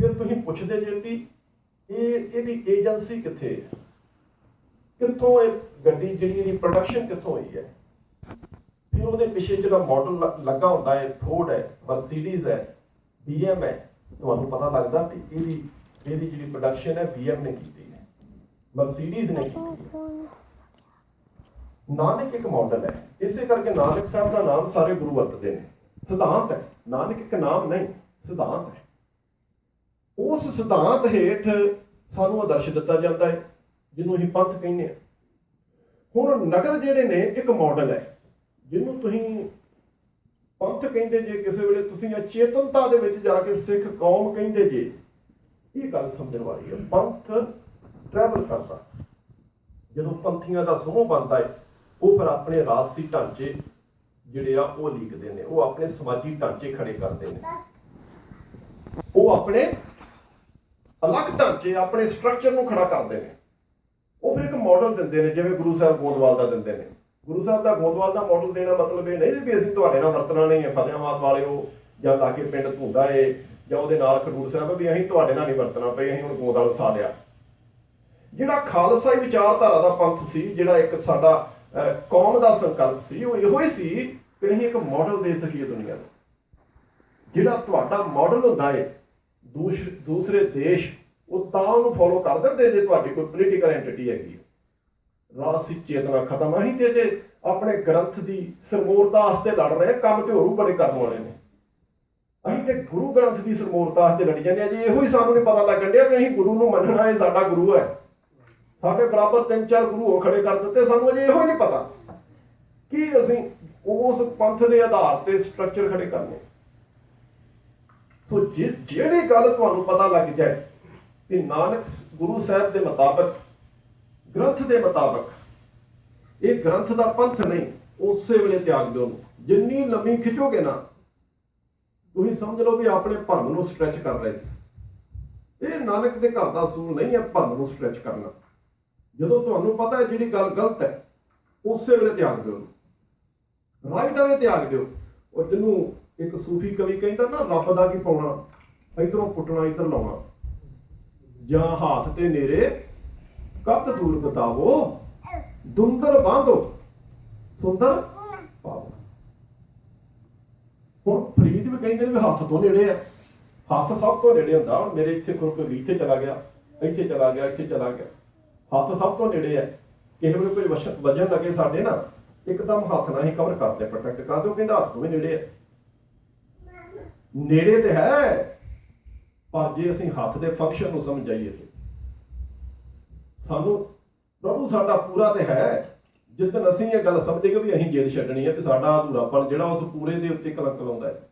ਫਿਰ ਤੁਸੀਂ ਪੁੱਛਦੇ ਜੇ ਵੀ ਇਹ ਇਹਦੀ ਏਜੰਸੀ ਕਿੱਥੇ ਹੈ? ਕਿੱਥੋਂ ਇਹ ਗੱਡੀ ਜਿਹੜੀ ਇਹਦੀ ਪ੍ਰੋਡਕਸ਼ਨ ਕਿੱਥੋਂ ਹੋਈ ਹੈ? ਫਿਰ ਉਹਦੇ ਪਿੱਛੇ ਜਿਹੜਾ ਮਾਡਲ ਲੱਗਾ ਹੁੰਦਾ ਹੈ ਫੋਰਡ ਹੈ ਮਰਸੀਡੀਜ਼ ਹੈ BM ਹੈ, ਤੁਹਾਨੂੰ ਪਤਾ ਲੱਗਦਾ ਕਿ ਇਹਦੀ ਇਹਦੀ ਜਿਹੜੀ ਪ੍ਰੋਡਕਸ਼ਨ ਹੈ BM ਨੇ ਕੀਤੀ ਹੈ। ਮਰਸੀਡੀਜ਼ ਨੇ ਕੀਤੀ ਹੈ। ਨਾਨਕ ਇੱਕ ਮਾਡਲ ਹੈ। ਇਸੇ ਕਰਕੇ ਨਾਨਕ ਸਾਹਿਬ ਦਾ ਨਾਮ ਸਾਰੇ ਗੁਰੂ ਵਰਤਦੇ ਨੇ। ਸਿਧਾਂਤ ਹੈ। ਨਾਨਕ ਇੱਕ ਨਾਮ ਨਹੀਂ, ਸਿਧਾਂਤ ਹੈ। ਉਸ ਸਿਧਾਂਤ ਹੇਠ ਸਾਨੂੰ ਆਦਰਸ਼ ਦਿੱਤਾ ਜਾਂਦਾ ਹੈ, ਜਿਹਨੂੰ ਅਸੀਂ ਪੰਥ ਕਹਿੰਦੇ ਹਾਂ। ਹੁਣ ਨਗਰ ਜਿਹੜੇ ਨੇ, ਇੱਕ ਮਾਡਲ ਹੈ, ਜਿਹਨੂੰ ਤੁਸੀਂ ਪੰਥ ਕਹਿੰਦੇ ਜੇ ਕਿਸੇ ਵੇਲੇ, ਤੁਸੀਂ ਅਚੇਤਨਤਾ ਦੇ ਵਿੱਚ ਜਾ ਕੇ ਸਿੱਖ ਕੌਮ ਕਹਿੰਦੇ ਜੇ, ਇਹ ਗੱਲ ਸਮਝਣ ਵਾਲੀ ਹੈ। ਪੰਥ ਟਰੈਵਲ ਕਰਦਾ। ਜਦੋਂ ਪੰਥੀਆਂ ਦਾ ਸਮੂਹ ਬਣਦਾ ਹੈ, ਉਹ ਫਿਰ ਆਪਣੇ ਰਾਜਸੀ ਢਾਂਚੇ ਜਿਹੜੇ ਆ, ਉਹ ਲਿਖਦੇ ਨੇ। ਉਹ ਆਪਣੇ ਸਮਾਜੀ ਢਾਂਚੇ ਖੜੇ ਕਰਦੇ ਨੇ। ਉਹ ਆਪਣੇ ਅਲੱਗ ਢਾਂਚੇ ਆਪਣੇ ਸਟਰਕਚਰ ਨੂੰ ਖੜਾ ਕਰਦੇ ਨੇ। ਉਹ ਫਿਰ ਇੱਕ ਮਾਡਲ ਦਿੰਦੇ ਨੇ, ਜਿਵੇਂ ਗੁਰੂ ਸਾਹਿਬ ਗੋਦਵਾਲ ਦਾ ਦਿੰਦੇ ਨੇ। ਗੁਰੂ ਸਾਹਿਬ ਦਾ ਗੋਦਵਾਲ ਦਾ ਮਾਡਲ ਦੇਣਾ ਮਤਲਬ ਇਹ ਨਹੀਂ ਵੀ ਅਸੀਂ ਤੁਹਾਡੇ ਨਾਲ ਵਰਤਣਾ ਨਹੀਂ ਹੈ ਫਤਿਆਬਾਦ ਵਾਲਿਓ, ਜਾਂ ਲਾਗੇ ਪਿੰਡ ਧੁੰਦਾ ਏ, ਜਾਂ ਉਹਦੇ ਨਾਲ ਖਡੂਰ ਸਾਹਿਬ, ਵੀ ਅਸੀਂ ਤੁਹਾਡੇ ਨਾਲ ਨਹੀਂ ਵਰਤਣਾ ਪਈ ਅਸੀਂ ਹੁਣ ਗੋਦਵਾਲ ਵਸਾ ਲਿਆ ਜਿਹੜਾ ਖਾਲਸਾਈ ਵਿਚਾਰਧਾਰਾ ਦਾ ਪੰਥ ਸੀ, ਜਿਹੜਾ ਇੱਕ ਸਾਡਾ ਕੌਮ ਦਾ ਸੰਕਲਪ ਸੀ, ਉਹ ਇਹੋ ਹੀ ਸੀ ਕਿ ਅਸੀਂ ਇੱਕ ਮਾਡਲ ਦੇ ਸਕੀਏ ਦੁਨੀਆ ਨੂੰ। ਜਿਹੜਾ ਤੁਹਾਡਾ ਮਾਡਲ ਹੁੰਦਾ ਏ ਦੂਸਰੇ ਦੂਸਰੇ ਦੇਸ਼ ਉਹ ਤਾਂ ਉਹਨੂੰ ਫੋਲੋ ਕਰ ਦਿੰਦੇ ਜੇ ਤੁਹਾਡੀ ਕੋਈ ਪੋਲੀਟੀਕਲ ਐਂਟੀਟੀ ਹੈਗੀ ਰਾਜਸੀ ਚੇਤਨਾ ਖਤਮ ਅਸੀਂ ਤੇ ਜੇ ਆਪਣੇ ਗ੍ਰੰਥ ਦੀ ਸਰਮੂਰਤਾ ਵਾਸਤੇ ਲੜ ਰਹੇ ਹਾਂ, ਕੰਮ ਤੇ ਹੋਰੂ ਬੜੇ ਕਰਨ ਵਾਲੇ ਨੇ। ਅਸੀਂ ਤੇ ਗੁਰੂ ਗ੍ਰੰਥ ਦੀ ਸਰਮੂਰਤਾ ਵਾਸਤੇ ਲੜੀ ਜਾਂਦੇ ਆ ਜੀ ਇਹੋ ਹੀ ਸਾਨੂੰ ਨਹੀਂ ਪਤਾ ਲੱਗਣ ਡਿਆ ਵੀ ਅਸੀਂ ਗੁਰੂ ਨੂੰ ਮੰਨਣਾ ਇਹ ਸਾਡਾ ਗੁਰੂ ਹੈ। ਸਾਡੇ ਬਰਾਬਰ ਤਿੰਨ ਚਾਰ ਗੁਰੂ ਹੋਰ ਖੜੇ ਕਰ ਦਿੱਤੇ ਸਾਨੂੰ ਅਜੇ ਇਹੋ ਹੀ ਨਹੀਂ ਪਤਾ। ਕਿ ਅਸੀਂ ਉਸ ਪੰਥ ਦੇ ਆਧਾਰ ਤੇ ਸਟਰਕਚਰ ਖੜੇ ਕਰਨੇ? ਸੋ ਜਿਹੜੀ ਗੱਲ ਤੁਹਾਨੂੰ ਪਤਾ ਲੱਗ ਜਾਏ ਕਿ ਨਾਨਕ ਗੁਰੂ ਸਾਹਿਬ ਦੇ ਮੁਤਾਬਕ, ਗ੍ਰੰਥ ਦੇ ਮੁਤਾਬਕ, ਇਹ ਗ੍ਰੰਥ ਦਾ ਪੰਥ ਨਹੀਂ, ਉਸੇ ਵੇਲੇ ਤਿਆਗ ਦਿਓ ਉਹਨੂੰ। ਜਿੰਨੀ ਲੰਮੀ ਖਿੱਚੋਗੇ ਨਾ, ਤੁਸੀਂ ਸਮਝ ਲਓ ਵੀ ਆਪਣੇ ਭਰਮ ਨੂੰ ਸਟ੍ਰੈਚ ਕਰ ਰਹੇ ਇਹ ਨਾਨਕ ਦੇ ਘਰ ਦਾ ਅਸੂਲ ਨਹੀਂ ਹੈ ਭਰਮ ਨੂੰ ਸਟ੍ਰੈਚ ਕਰਨਾ। ਜਦੋਂ ਤੁਹਾਨੂੰ ਪਤਾ ਹੈ ਜਿਹੜੀ ਗੱਲ ਗਲਤ ਹੈ, ਉਸੇ ਵੇਲੇ ਤਿਆਗ ਦਿਓ। ਰਾਈਟ ਆਵੇ ਤਿਆਗ ਦਿਓ। ਉਹ ਜਿਹਨੂੰ ਇੱਕ ਸੂਫੀ ਕਵੀ ਕਹਿੰਦਾ ਨਾ, ਰੱਬ ਦਾ ਕੀ ਪਾਉਣਾ? ਇਧਰੋਂ ਕੁੱਟਣਾ, ਇਧਰ ਲਾਉਣਾ। ਜਾਂ ਹੱਥ ਤੇ ਨੇਰੇ, ਕੱਤ ਦੂਰ ਬਤਾਵੋ। ਦੁੰਦਰ ਬਾਂਧੋ, ਸੁੰਦਰ ਪਾਵੋ। ਹੁਣ ਫਰੀਦ ਵੀ ਕਹਿੰਦੇ ਨੇ ਵੀ ਹੱਥ ਤੋਂ ਨੇੜੇ ਆ ਹੱਥ ਸਭ ਤੋਂ ਨੇੜੇ ਹੁੰਦਾ। ਹੁਣ ਮੇਰੇ ਇੱਥੇ ਖੁਰਕ ਵੀ ਇੱਥੇ ਚਲਾ ਗਿਆ, ਇੱਥੇ ਚਲਾ ਗਿਆ, ਇੱਥੇ ਚਲਾ ਗਿਆ। ਹੱਥ ਸਭ ਤੋਂ ਨੇੜੇ ਹੈ। ਕਿਸੇ ਵੇਲੇ ਕੋਈ ਵਜਨ ਲੱਗੇ ਸਾਡੇ ਨਾ, ਇੱਕਦਮ ਹੱਥ ਨਾਲ ਹੀ ਕਵਰ ਕਰਦੇ ਪ੍ਰੋਟੈਕਟ ਕਰ ਦਿਓ ਕਹਿੰਦਾ ਹੱਥ ਤੋਂ ਵੀ ਨੇੜੇ ਹੈ। ਨੇੜੇ ਤੇ ਹੈ। ਪਰ ਜੇ ਅਸੀਂ ਹੱਥ ਦੇ ਫੰਕਸ਼ਨ ਨੂੰ ਸਮਝਾਈਏ ਤੇ ਸਾਨੂੰ ਪ੍ਰਭੂ ਸਾਡਾ ਪੂਰਾ ਤੇ ਹੈ। ਜਿੱਦਨ ਅਸੀਂ ਇਹ ਗੱਲ ਸਮਝੇਗੇ ਵੀ ਅਸੀਂ ਜਿੱਦ ਛੱਡਣੀ ਹੈ ਤੇ ਸਾਡਾ ਅਧੂਰਾਪਣ ਜਿਹੜਾ ਉਸ ਪੂਰੇ ਦੇ ਉੱਤੇ ਕਲੰਕ ਲਾਉਂਦਾ ਹੈ।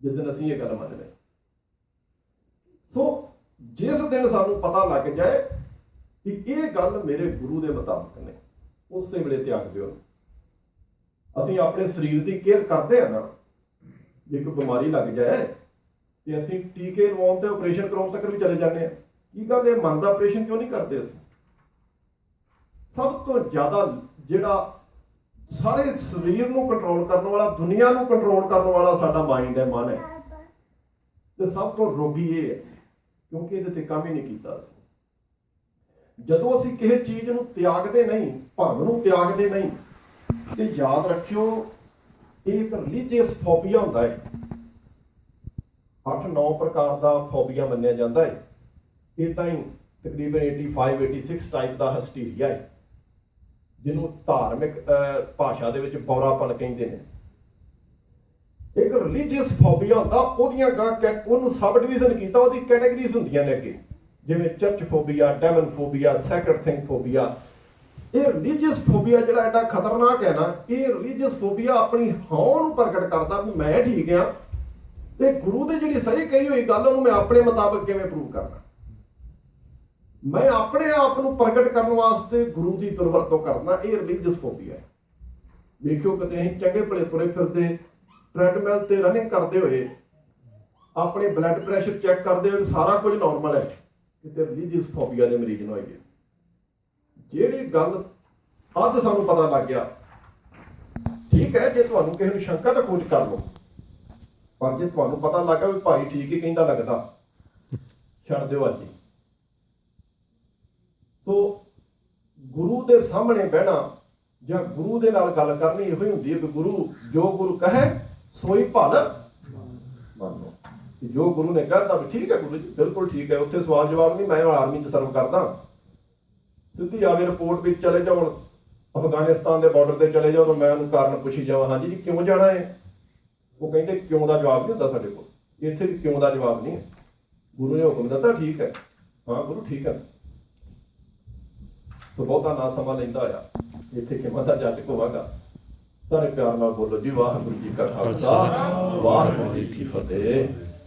ਜਿੱਦਨ ਅਸੀਂ ਇਹ ਗੱਲ ਮੰਨਦੇ ਸੋ ਜਿਸ ਦਿਨ ਸਾਨੂੰ ਪਤਾ ਲੱਗ ਜਾਏ ਕਿ ਇਹ ਗੱਲ ਮੇਰੇ ਗੁਰੂ ਦੇ ਮੁਤਾਬਕ ਨੇ, ਉਸੇ ਵੇਲੇ ਤਿਆਗ ਦਿਓ। ਅਸੀਂ ਆਪਣੇ ਸਰੀਰ ਦੀ ਕੇਅਰ ਕਰਦੇ ਆ ਨਾ। ਜੇ ਕੋਈ ਬਿਮਾਰੀ ਲੱਗ ਜਾਏ ਤੇ ਅਸੀਂ ਟੀਕੇ ਲਵਾਉਣ ਤੇ ਆਪਰੇਸ਼ਨ ਕਰਾਉਣ ਤੱਕ ਵੀ ਚਲੇ ਜਾਂਦੇ ਆ ਕੀ ਗੱਲ ਇਹ ਮਨ ਦਾ ਆਪਰੇਸ਼ਨ ਕਿਉਂ ਨਹੀਂ ਕਰਦੇ ਅਸੀਂ? ਸਭ ਤੋਂ ਜ਼ਿਆਦਾ ਜਿਹੜਾ ਸਾਰੇ ਸਰੀਰ ਨੂੰ ਕੰਟਰੋਲ ਕਰਨ ਵਾਲਾ, ਦੁਨੀਆ ਨੂੰ ਕੰਟਰੋਲ ਕਰਨ ਵਾਲਾ ਸਾਡਾ ਮਾਈਂਡ ਹੈ, ਮਨ ਹੈ। ਤੇ ਸਭ ਤੋਂ ਰੋਗੀ ਇਹ ਹੈ, ਕਿਉਂਕਿ ਇਹਦੇ ਤੇ ਕੰਮ ਹੀ ਨਹੀਂ ਕੀਤਾ ਅਸੀਂ। ਜਦੋਂ ਅਸੀਂ ਕਿਸੇ ਚੀਜ਼ ਨੂੰ ਤਿਆਗਦੇ ਨਹੀਂ, ਭੰਗ ਨੂੰ ਤਿਆਗਦੇ ਨਹੀਂ, ਤੇ ਯਾਦ ਰੱਖਿਓ ਇਹ ਇੱਕ ਰਿਲੀਜੀਅਸ ਫੋਬੀਆ ਹੁੰਦਾ ਹੈ। 8-9 ਪ੍ਰਕਾਰ ਦਾ ਫੋਬੀਆ ਮੰਨਿਆ ਜਾਂਦਾ ਹੈ। ਇਹ ਤਾਂ ਹੀ ਤਕਰੀਬਨ 85 86 ਟਾਈਪ ਦਾ ਹਸਟੀਰੀਆ ਹੈ, ਜਿਹਨੂੰ ਧਾਰਮਿਕ ਭਾਸ਼ਾ ਦੇ ਵਿੱਚ ਬੌਰਾਪਨ ਕਹਿੰਦੇ ਨੇ। ਇੱਕ ਰਿਲੀਜੀਅਸ ਫੋਬੀਆ ਹੁੰਦਾ, ਉਹਦੀਆਂ ਗਾਂ ਉਹਨੂੰ ਸਬ ਡਿਵੀਜ਼ਨ ਕੀਤਾ, ਉਹਦੀ ਕੈਟਾਗਰੀਜ਼ ਹੁੰਦੀਆਂ ਨੇ ਅੱਗੇ। ਜਿਵੇਂ church phobia demon phobia sacred thing phobia ਇਹ ਰਿਲੀਜੀਅਸ ਫੋਬੀਆ ਜਿਹੜਾ ਐਡਾ ਖਤਰਨਾਕ ਹੈ ਨਾ, ਇਹ ਰਿਲੀਜੀਅਸ ਫੋਬੀਆ ਆਪਣੀ ਹੌਂ ਨੂੰ ਪ੍ਰਗਟ ਕਰਦਾ ਵੀ ਮੈਂ ਠੀਕ ਆ ਤੇ ਗੁਰੂ ਦੇ ਜਿਹੜੀ ਸਹੀ ਕਹੀ ਹੋਈ ਗੱਲ, ਉਹਨੂੰ ਮੈਂ ਆਪਣੇ ਮੁਤਾਬਕ ਕਿਵੇਂ ਪ੍ਰੂਵ ਕਰਨਾ? ਮੈਂ ਆਪਣੇ ਆਪ ਨੂੰ ਪ੍ਰਗਟ ਕਰਨ ਵਾਸਤੇ ਗੁਰੂ ਦੀ ਦੁਰਵਰਤੋਂ ਕਰਨਾ, ਇਹ ਰਿਲੀਜੀਅਸ ਫੋਬੀਆ ਹੈ। ਦੇਖਿਓ ਕਦੇ ਅਸੀਂ ਚੰਗੇ ਭਲੇ ਤੁਰੇ ਫਿਰਦੇ ਟ੍ਰੈਡਮਿਲ ਤੇ ਰਨਿੰਗ ਕਰਦੇ ਹੋਏ, ਆਪਣੇ ਬਲੱਡ ਪ੍ਰੈਸ਼ਰ ਚੈੱਕ ਕਰਦੇ ਹੋਏ ਸਾਰਾ ਕੁਝ ਨਾਰਮਲ ਹੈ। ਕਿਤੇ ਰਿਲੀਜੀਅਸ ਫੋਬੀਆ ਦੇ ਮਰੀਜ਼ ਨੂੰ ਆਈਏ। ਜਿਹੜੀ ਗੱਲ ਅੱਜ ਸਾਨੂੰ ਪਤਾ ਲੱਗ ਗਿਆ, ਠੀਕ ਹੈ, ਜੇ ਤੁਹਾਨੂੰ ਕਿਸੇ ਨੂੰ ਸ਼ੰਕਾ ਤਾਂ ਖੋਜ ਕਰ ਲਓ। ਪਰ ਜੇ ਤੁਹਾਨੂੰ ਪਤਾ ਲੱਗਾ ਵੀ ਭਾਈ ਠੀਕ ਹੀ ਕਹਿੰਦਾ ਲੱਗਦਾ, ਛੱਡ ਦਿਓ ਅੱਜ ਸੋ ਗੁਰੂ ਦੇ ਸਾਹਮਣੇ ਬਹਿਣਾ ਜਾਂ ਗੁਰੂ ਦੇ ਨਾਲ ਗੱਲ ਕਰਨੀ ਇਹੋ ਹੀ ਹੁੰਦੀ ਹੈ ਕਿ ਗੁਰੂ ਜੋ ਗੁਰੂ ਕਹੇ, ਸੋਈ ਭਲ ਮੰਨੋ। ਜੋ ਗੁਰੂ ਨੇ ਕਹਿਤਾ ਵੀ ਠੀਕ ਹੈ ਗੁਰੂ ਜੀ, ਬਿਲਕੁਲ ਠੀਕ ਹੈ, ਉੱਥੇ ਸਵਾਲ ਜਵਾਬ ਨਹੀਂ, ਮੈਂ ਆਰਮੀ 'ਚ ਸਰਵ ਕਰਦਾ। ਸਿੱਧੀ ਆ ਕੇ ਰਿਪੋਰਟ ਵਿੱਚ ਚਲੇ ਜਾਉਣ ਅਫਗਾਨਿਸਤਾਨ ਦੇ ਬਾਰਡਰ ਤੇ ਚਲੇ ਜਾਓ ਤਾਂ ਮੈਂ ਉਹਨੂੰ ਕਾਰਨ ਪੁੱਛੀ ਜਾਵਾਂ ਹਾਂਜੀ ਜੀ ਕਿਉਂ ਜਾਣਾ ਹੈ ਉਹ ਕਹਿੰਦੇ ਕਿਉਂ ਦਾ ਜਵਾਬ ਨਹੀਂ ਹੁੰਦਾ ਸਾਡੇ ਕੋਲ। ਇੱਥੇ ਵੀ ਕਿਉਂ ਦਾ ਜਵਾਬ ਨਹੀਂ ਹੈ। ਗੁਰੂ ਨੇ ਹੁਕਮ ਦਿੱਤਾ ਠੀਕ ਹੈ। ਹਾਂ ਗੁਰੂ ਠੀਕ ਹੈ। ਸੋ ਬਹੁਤਾ ਨਾ ਸਮਾਂ ਲੈਂਦਾ ਆ। ਇੱਥੇ ਕਿਵੇਂ ਦਾ ਜੱਜ ਹੋਵਾਂਗਾ? ਸਾਰੇ ਪਿਆਰ ਨਾਲ ਬੋਲੋ ਜੀ ਵਾਹਿਗੁਰੂ ਜੀ ਕਾ ਖਾਲਸਾ ਵਾਹਿਗੁਰੂ ਜੀ ਕੀ ਫਤਿਹ।